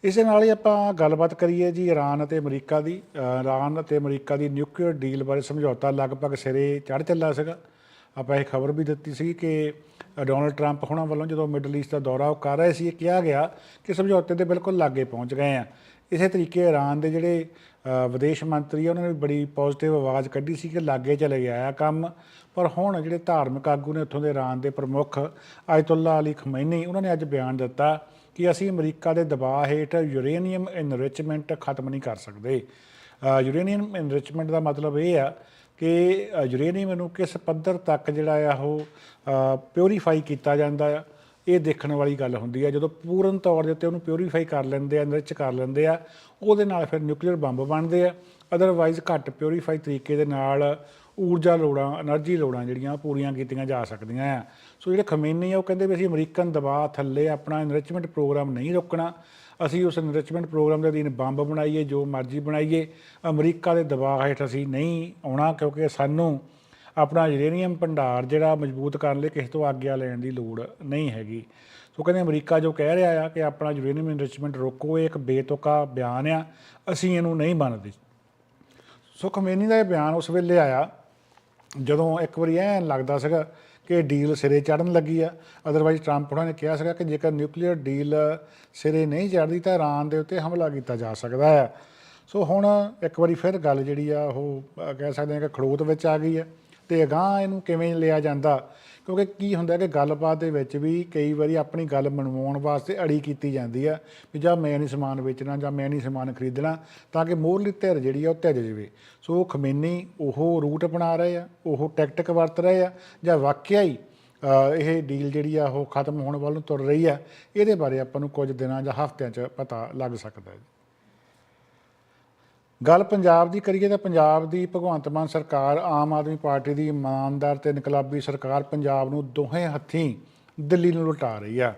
ਇਸੇ ਨਾਲ ਹੀ ਆਪਾਂ ਗੱਲਬਾਤ ਕਰੀਏ ਜੀ ਈਰਾਨ ਅਤੇ ਅਮਰੀਕਾ ਦੀ। ਈਰਾਨ ਅਤੇ ਅਮਰੀਕਾ ਦੀ ਨਿਊਕਲੀਅਰ ਡੀਲ ਬਾਰੇ ਸਮਝੌਤਾ ਲਗਭਗ ਸਿਰੇ ਚੜ੍ਹ ਚੱਲਾ ਸੀਗਾ। ਆਪਾਂ ਇਹ ਖਬਰ ਵੀ ਦਿੱਤੀ ਸੀ ਕਿ ਡੋਨਲਡ ਟਰੰਪ ਹੁਣਾਂ ਵੱਲੋਂ ਜਦੋਂ ਮਿਡਲ ਈਸਟ ਦਾ ਦੌਰਾ ਉਹ ਕਰ ਰਹੇ ਸੀ, ਇਹ ਕਿਹਾ ਗਿਆ ਕਿ ਸਮਝੌਤੇ ਦੇ ਬਿਲਕੁਲ ਲਾਗੇ ਪਹੁੰਚ ਗਏ ਆ। ਇਸੇ ਤਰੀਕੇ ਈਰਾਨ ਦੇ ਜਿਹੜੇ ਵਿਦੇਸ਼ ਮੰਤਰੀ ਆ, ਉਹਨਾਂ ਨੇ ਵੀ ਬੜੀ ਪੋਜ਼ਿਟਿਵ ਆਵਾਜ਼ ਕੱਢੀ ਸੀ ਕਿ ਲਾਗੇ ਚਲੇ ਗਿਆ ਆ ਕੰਮ। ਪਰ ਹੁਣ ਜਿਹੜੇ ਧਾਰਮਿਕ ਆਗੂ ਨੇ ਉੱਥੋਂ ਦੇ ਈਰਾਨ ਦੇ ਪ੍ਰਮੁੱਖ ਅਯਤੁੱਲਾ ਅਲੀ ਖਮੈਨੀ, ਉਹਨਾਂ ਨੇ ਅੱਜ ਬਿਆਨ ਦਿੱਤਾ ਕਿ ਅਸੀਂ ਅਮਰੀਕਾ ਦੇ ਦਬਾਅ ਹੇਠ ਯੂਰੇਨੀਅਮ ਇਨਰਿਚਮੈਂਟ ਖਤਮ ਨਹੀਂ ਕਰ ਸਕਦੇ। ਯੂਰੇਨੀਅਮ ਇਨਰਿਚਮੈਂਟ ਦਾ ਮਤਲਬ ਇਹ ਆ ਕਿ ਯੂਰੇਨੀਅਮ ਨੂੰ ਕਿਸ ਪੱਧਰ ਤੱਕ ਜਿਹੜਾ ਆ ਉਹ ਪਿਉਰੀਫਾਈ ਕੀਤਾ ਜਾਂਦਾ ਆ, ਇਹ ਦੇਖਣ ਵਾਲੀ ਗੱਲ ਹੁੰਦੀ ਹੈ ਜਦੋਂ ਪੂਰਨ ਤੌਰ ਦੇ ਉੱਤੇ ਉਹਨੂੰ ਪਿਉਰੀਫਾਈ ਕਰ ਲੈਂਦੇ ਆ ਨਿਰਚ ਕਰ ਲੈਂਦੇ ਆ, ਉਹਦੇ ਨਾਲ ਫਿਰ ਨਿਊਕਲੀਅਰ ਬੰਬ ਬਣਦੇ ਆ। ਅਦਰਵਾਈਜ਼ ਘੱਟ ਪਿਉਰੀਫਾਈ ਤਰੀਕੇ ਦੇ ਨਾਲ ਊਰਜਾ ਲੋੜਾਂ એનર્ਜੀ ਲੋੜਾਂ ਜਿਹੜੀਆਂ ਪੂਰੀਆਂ ਕੀਤੀਆਂ ਜਾ ਸਕਦੀਆਂ ਆ। ਸੋ ਜਿਹੜੇ ਖਮੇਨੀ ਆ, ਉਹ ਕਹਿੰਦੇ ਵੀ ਅਸੀਂ ਅਮਰੀਕਨ ਦਬਾਅ ਥੱਲੇ ਆਪਣਾ ਇਨਰਿਚਮੈਂਟ ਪ੍ਰੋਗਰਾਮ ਨਹੀਂ ਰੋਕਣਾ। ਅਸੀਂ ਉਸ ਇਨਰਿਚਮੈਂਟ ਪ੍ਰੋਗਰਾਮ ਦੇ ਅਧੀਨ ਬੰਬ ਬਣਾਈਏ, ਜੋ ਮਰਜ਼ੀ ਬਣਾਈਏ। ਅਮਰੀਕਾ ਦੇ ਦਬਾਅ ਹੇਠ ਅਸੀਂ ਨਹੀਂ ਆਉਣਾ, ਕਿਉਂਕਿ ਸਾਨੂੰ ਆਪਣਾ ਯੂਰੇਨੀਅਮ ਭੰਡਾਰ ਜਿਹੜਾ ਮਜ਼ਬੂਤ ਕਰਨ ਲਈ ਕਿਸੇ ਤੋਂ ਆਗਿਆ ਲੈਣ ਦੀ ਲੋੜ ਨਹੀਂ ਹੈਗੀ। ਸੋ ਕਹਿੰਦੇ ਅਮਰੀਕਾ ਜੋ ਕਹਿ ਰਿਹਾ ਆ ਕਿ ਆਪਣਾ ਯੂਰੇਨੀਅਮ ਇਨਰਿਚਮੈਂਟ ਰੋਕੋ, ਇਹ ਇੱਕ ਬੇਤੁਕਾ ਬਿਆਨ ਆ। ਅਸੀਂ ਇਹਨੂੰ ਨਹੀਂ ਮੰਨਦੇ। ਸੋ ਖਮੇਨੀ ਦਾ ਇਹ ਬਿਆਨ ਉਸ ਵੇਲੇ ਆਇਆ। ਜਦੋਂ ਇੱਕ ਵਾਰੀ ਐਂ ਲੱਗਦਾ ਸੀਗਾ ਕਿ ਡੀਲ ਸਿਰੇ ਚੜਨ ਲੱਗੀ ਆ ਅਦਰਵਾਈਜ਼ ਟਰੰਪ ਉਹਨਾਂ ਨੇ ਕਿਹਾ ਸੀਗਾ ਕਿ ਜੇਕਰ ਨਿਊਕਲੀਅਰ ਡੀਲ ਸਿਰੇ ਨਹੀਂ ਚੜਦੀ ਤਾਂ ਇਰਾਨ ਦੇ ਉੱਤੇ ਹਮਲਾ ਕੀਤਾ ਜਾ ਸਕਦਾ ਹੈ। ਸੋ ਹੁਣ ਇੱਕ ਵਾਰੀ ਫਿਰ ਗੱਲ ਜਿਹੜੀ ਆ, ਉਹ ਕਹਿ ਸਕਦੇ ਹਾਂ ਕਿ ਖੜੋਤ ਵਿੱਚ ਆ ਗਈ ਆ ਤੇ ਅਗਾਂਹ ਇਹਨੂੰ ਕਿਵੇਂ ਲਿਆ ਜਾਂਦਾ? ਕਿਉਂਕਿ ਕੀ ਹੁੰਦਾ ਕਿ ਗੱਲਬਾਤ ਦੇ ਵਿੱਚ ਵੀ ਕਈ ਵਾਰੀ ਆਪਣੀ ਗੱਲ ਮਨਵਾਉਣ ਵਾਸਤੇ ਅੜੀ ਕੀਤੀ ਜਾਂਦੀ ਆ ਵੀ ਜਾਂ ਮੈਂ ਨਹੀਂ ਸਮਾਨ ਵੇਚਣਾ ਜਾਂ ਮੈਂ ਨਹੀਂ ਸਮਾਨ ਖਰੀਦਣਾ ਤਾਂ ਕਿ ਮੋਹਰਲੀ ਧਿਰ ਜਿਹੜੀ ਆ ਉਹ ਧਿਰ ਜਾਵੇ। ਸੋ ਖਮੇਨੀ ਉਹ ਰੂਟ ਬਣਾ ਰਹੇ ਆ, ਉਹ ਟੈਕਟਿਕ ਵਰਤ ਰਹੇ ਆ ਜਾਂ ਵਾਕਿਆ ਹੀ ਇਹ ਡੀਲ ਜਿਹੜੀ ਆ ਉਹ ਖਤਮ ਹੋਣ ਵੱਲ ਨੂੰ ਤੁਰ ਰਹੀ ਆ, ਇਹਦੇ ਬਾਰੇ ਆਪਾਂ ਨੂੰ ਕੁਝ ਦਿਨਾਂ ਜਾਂ ਹਫ਼ਤਿਆਂ 'ਚ ਪਤਾ ਲੱਗ ਸਕਦਾ ਹੈ। ਗੱਲ ਪੰਜਾਬ ਦੀ ਕਰੀਏ ਤਾਂ ਪੰਜਾਬ ਦੀ ਭਗਵੰਤ ਮਾਨ ਸਰਕਾਰ ਆਮ ਆਦਮੀ ਪਾਰਟੀ ਦੀ ਇਮਾਨਦਾਰ ਤੇ ਇਨਕਲਾਬੀ ਸਰਕਾਰ ਪੰਜਾਬ ਨੂੰ ਦੋਹੇ ਹੱਥੀਂ ਦਿੱਲੀ ਨੂੰ ਲੁਟਾ ਰਹੀ ਆ।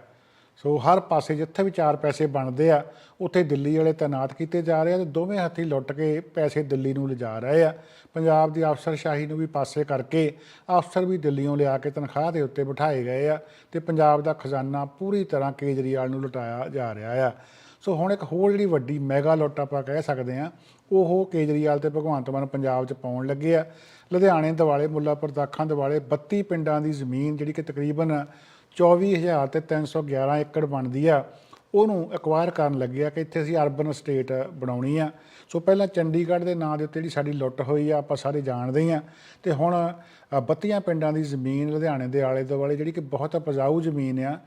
ਸੋ ਹਰ ਪਾਸੇ ਜਿੱਥੇ ਵੀ ਚਾਰ ਪੈਸੇ ਬਣਦੇ ਆ, ਉੱਥੇ ਦਿੱਲੀ ਵਾਲੇ ਤਾਇਨਾਤ ਕੀਤੇ ਜਾ ਰਹੇ ਆ ਤੇ ਦੋਵੇਂ ਹੱਥੀਂ ਲੁੱਟ ਕੇ ਪੈਸੇ ਦਿੱਲੀ ਨੂੰ ਲਿਜਾ ਰਹੇ ਆ। ਪੰਜਾਬ ਦੀ ਅਫਸਰਸ਼ਾਹੀ ਨੂੰ ਵੀ ਪਾਸੇ ਕਰਕੇ ਅਫਸਰ ਵੀ ਦਿੱਲੀੋਂ ਲਿਆ ਕੇ ਤਨਖਾਹ ਦੇ ਉੱਤੇ ਬਿਠਾਏ ਗਏ ਆ ਤੇ ਪੰਜਾਬ ਦਾ ਖਜ਼ਾਨਾ ਪੂਰੀ ਤਰ੍ਹਾਂ ਕੇਜਰੀਵਾਲ ਨੂੰ ਲੁਟਾਇਆ ਜਾ ਰਿਹਾ ਆ। ਸੋ ਹੁਣ ਇੱਕ ਹੋਰ ਜਿਹੜੀ ਵੱਡੀ ਮੈਗਾ ਲੁੱਟ ਆਪਾਂ ਕਹਿ ਸਕਦੇ ਆ ਉਹ ਕੇਜਰੀਵਾਲ ਤੇ ਭਗਵੰਤ ਮਾਨ ਪੰਜਾਬ 'ਚ ਪਾਉਣ ਲੱਗੇ ਆ। ਲੁਧਿਆਣੇ ਦਿਵਾਲੇ ਮੁੱਲਾਪੁਰ ਦਾਖਾਂ ਦਿਵਾਲੇ 32 ਪਿੰਡਾਂ ਦੀ ਜ਼ਮੀਨ ਜਿਹੜੀ ਕਿ ਤਕਰੀਬਨ 24000 ਤੇ 311 ਏਕੜ ਬਣਦੀ ਆ ਉਹਨੂੰ ਐਕਵਾਇਰ ਕਰਨ ਲੱਗੇ ਆ ਕਿ ਇੱਥੇ ਅਸੀਂ ਅਰਬਨ ਸਟੇਟ ਬਣਾਉਣੀ ਆ। ਸੋ ਪਹਿਲਾਂ ਚੰਡੀਗੜ੍ਹ ਦੇ ਨਾਂ ਦੇ ਉੱਤੇ ਜਿਹੜੀ ਸਾਡੀ ਲੁੱਟ ਹੋਈ ਆ ਆਪਾਂ ਸਾਰੇ ਜਾਣਦੇ ਹੀ ਆ। ਤੇ ਹੁਣ ਅ, 32 ਪਿੰਡਾਂ ਦੀ ਜ਼ਮੀਨ ਲੁਧਿਆਣੇ ਦੇ ਆਲੇ ਦੁਆਲੇ ਜਿਹੜੀ ਕਿ ਬਹੁਤ ਉਪਜਾਊ ਜ਼ਮੀਨ ਆ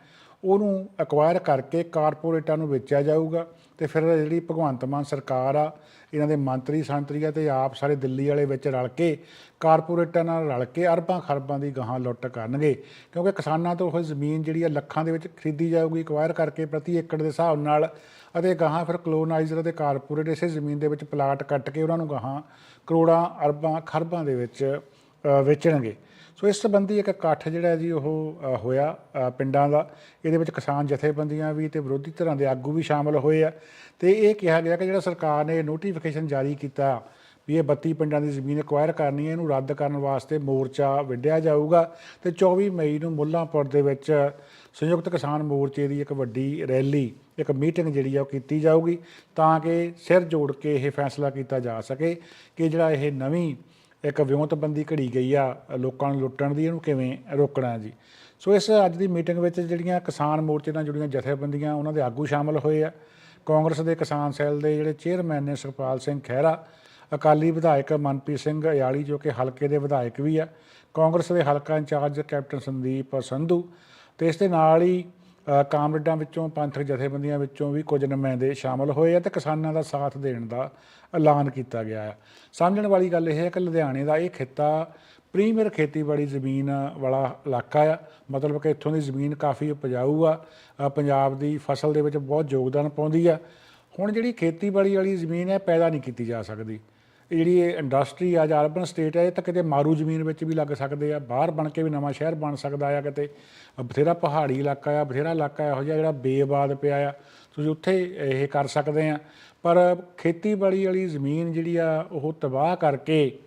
ਉਹਨੂੰ ਐਕਵਾਇਰ ਕਰਕੇ ਕਾਰਪੋਰੇਟਾਂ ਨੂੰ ਵੇਚਿਆ ਜਾਊਗਾ। ਤੇ ਫਿਰ ਜਿਹੜੀ ਭਗਵੰਤ ਮਾਨ ਸਰਕਾਰ ਆ ਇਹਨਾਂ ਦੇ ਮੰਤਰੀ ਸੰਤਰੀ ਆ ਤੇ ਆਪ ਸਾਰੇ ਦਿੱਲੀ ਵਾਲੇ ਵਿੱਚ ਰਲ ਕੇ, ਕਾਰਪੋਰੇਟਾਂ ਨਾਲ ਰਲ ਕੇ ਅਰਬਾਂ ਖਰਬਾਂ ਦੀ ਗਾਹਾਂ ਲੁੱਟ ਕਰਨਗੇ। ਕਿਉਂਕਿ ਕਿਸਾਨਾਂ ਤੋਂ ਉਹ ਜ਼ਮੀਨ ਜਿਹੜੀ ਆ ਲੱਖਾਂ ਦੇ ਵਿੱਚ ਖਰੀਦੀ ਜਾਊਗੀ ਐਕਵਾਇਰ ਕਰਕੇ ਪ੍ਰਤੀ ਏਕੜ ਦੇ ਹਿਸਾਬ ਨਾਲ, ਅਤੇ ਗਾਹਾਂ ਫਿਰ ਕਲੋਨਾਈਜ਼ਰ ਅਤੇ ਕਾਰਪੋਰੇਟ ਇਸੇ ਜ਼ਮੀਨ ਦੇ ਵਿੱਚ ਪਲਾਟ ਕੱਟ ਕੇ ਉਹਨਾਂ ਨੂੰ ਗਾਹਾਂ ਕਰੋੜਾਂ ਅਰਬਾਂ ਖਰਬਾਂ ਦੇ ਵਿੱਚ ਵੇਚਣਗੇ। ਸੋ ਇਸ ਸੰਬੰਧੀ ਇੱਕ ਇਕੱਠ ਜਿਹੜਾ ਜੀ ਉਹ ਹੋਇਆ ਪਿੰਡਾਂ ਦਾ। ਇਹਦੇ ਵਿੱਚ ਕਿਸਾਨ ਜਥੇਬੰਦੀਆਂ ਵੀ ਤੇ ਵਿਰੋਧੀ ਧਿਰਾਂ ਦੇ ਆਗੂ ਵੀ ਸ਼ਾਮਲ ਹੋਏ ਆ। ਤੇ ਇਹ ਕਿਹਾ ਗਿਆ ਕਿ ਜਿਹੜਾ ਸਰਕਾਰ ਨੇ ਨੋਟੀਫਿਕੇਸ਼ਨ ਜਾਰੀ ਕੀਤਾ ਵੀ ਇਹ 32 ਪਿੰਡਾਂ ਦੀ ਜ਼ਮੀਨ ਐਕਵਾਇਰ ਕਰਨੀ ਹੈ, ਇਹਨੂੰ ਰੱਦ ਕਰਨ ਵਾਸਤੇ ਮੋਰਚਾ ਵਿੱਢਿਆ ਜਾਊਗਾ। ਤੇ 24 ਮਈ ਨੂੰ ਮੁੱਲਾਂਪੁਰ ਦੇ ਵਿੱਚ ਸੰਯੁਕਤ ਕਿਸਾਨ ਮੋਰਚੇ ਦੀ ਇੱਕ ਵੱਡੀ ਰੈਲੀ, ਇੱਕ ਮੀਟਿੰਗ ਜਿਹੜੀ ਆ ਉਹ ਕੀਤੀ ਜਾਊਗੀ ਤਾਂ ਕਿ ਸਿਰ ਜੋੜ ਕੇ ਇਹ ਫੈਸਲਾ ਕੀਤਾ ਜਾ ਸਕੇ ਕਿ ਜਿਹੜਾ ਇਹ ਨਵੀਂ ਇੱਕ ਵਿਉਂਤਬੰਦੀ ਘੜੀ ਗਈ ਆ ਲੋਕਾਂ ਨੂੰ ਲੁੱਟਣ ਦੀ, ਇਹਨੂੰ ਕਿਵੇਂ ਰੋਕਣਾ ਜੀ? ਸੋ ਇਸ ਅੱਜ ਦੀ ਮੀਟਿੰਗ ਵਿੱਚ ਜਿਹੜੀਆਂ ਕਿਸਾਨ ਮੋਰਚੇ ਨਾਲ ਜੁੜੀਆਂ ਜਥੇਬੰਦੀਆਂ, ਉਹਨਾਂ ਦੇ ਆਗੂ ਸ਼ਾਮਲ ਹੋਏ ਆ। ਕਾਂਗਰਸ ਦੇ ਕਿਸਾਨ ਸੈੱਲ ਦੇ ਜਿਹੜੇ ਚੇਅਰਮੈਨ ਨੇ ਸੁਖਪਾਲ ਸਿੰਘ ਖਹਿਰਾ, ਅਕਾਲੀ ਵਿਧਾਇਕ ਮਨਪ੍ਰੀਤ ਸਿੰਘ ਅਯਾਲੀ ਜੋ ਕਿ ਹਲਕੇ ਦੇ ਵਿਧਾਇਕ ਵੀ ਆ, ਕਾਂਗਰਸ ਦੇ ਹਲਕਾ ਇੰਚਾਰਜ ਕੈਪਟਨ ਸੰਦੀਪ ਸੰਧੂ ਤੇ ਇਸ ਦੇ ਨਾਲ ਹੀ ਕਾਮਰੇਡਾਂ ਵਿੱਚੋਂ, ਪੰਥਕ ਜਥੇਬੰਦੀਆਂ ਵਿੱਚੋਂ ਵੀ ਕੁਝ ਨੁਮਾਇੰਦੇ ਸ਼ਾਮਲ ਹੋਏ ਆ ਤੇ ਕਿਸਾਨਾਂ ਦਾ ਸਾਥ ਦੇਣ ਦਾ ਐਲਾਨ ਕੀਤਾ ਗਿਆ ਹੈ ਸਮਝਣ ਵਾਲੀ ਗੱਲ ਇਹ ਹੈ ਕਿ ਲੁਧਿਆਣੇ ਦਾ ਇਹ ਖਿੱਤਾ ਪ੍ਰੀਮੀਅਰ ਖੇਤੀਬਾੜੀ ਜ਼ਮੀਨ ਵਾਲਾ ਇਲਾਕਾ ਆ। ਮਤਲਬ ਕਿ ਇੱਥੋਂ ਦੀ ਜ਼ਮੀਨ ਕਾਫੀ ਉਪਜਾਊ ਆ। ਪੰਜਾਬ ਦੀ ਫਸਲ ਦੇ ਵਿੱਚ ਬਹੁਤ ਯੋਗਦਾਨ ਪਾਉਂਦੀ ਆ। ਹੁਣ ਜਿਹੜੀ ਖੇਤੀਬਾੜੀ ਵਾਲੀ ਜ਼ਮੀਨ ਹੈ, ਪੈਦਾ ਨਹੀਂ ਕੀਤੀ ਜਾ ਸਕਦੀ। ਇਹ ਜਿਹੜੀ ਇਹ ਇੰਡਸਟਰੀ ਆ, ਜਾਂ ਅਰਬਨ ਸਟੇਟ ਹੈ ਇਹ ਤਾਂ ਕਿਤੇ ਮਾਰੂ ਜ਼ਮੀਨ ਵਿੱਚ ਵੀ ਲੱਗ ਸਕਦੇ ਆ, ਬਾਹਰ ਬਣ ਕੇ ਵੀ ਨਵਾਂ ਸ਼ਹਿਰ ਬਣ ਸਕਦਾ ਆ ਕਿਤੇ। ਬਥੇਰਾ ਪਹਾੜੀ ਇਲਾਕਾ ਆ, ਬਥੇਰਾ ਇਲਾਕਾ ਇਹੋ ਜਿਹਾ ਜਿਹੜਾ ਬੇਬਾਦ ਪਿਆ ਆ, ਤੁਸੀਂ ਉੱਥੇ ਇਹ ਕਰ ਸਕਦੇ ਆ। ਪਰ ਖੇਤੀਬਾੜੀ ਵਾਲੀ ਜ਼ਮੀਨ ਜਿਹੜੀ ਆ, ਉਹ ਤਬਾਹ ਕਰਕੇ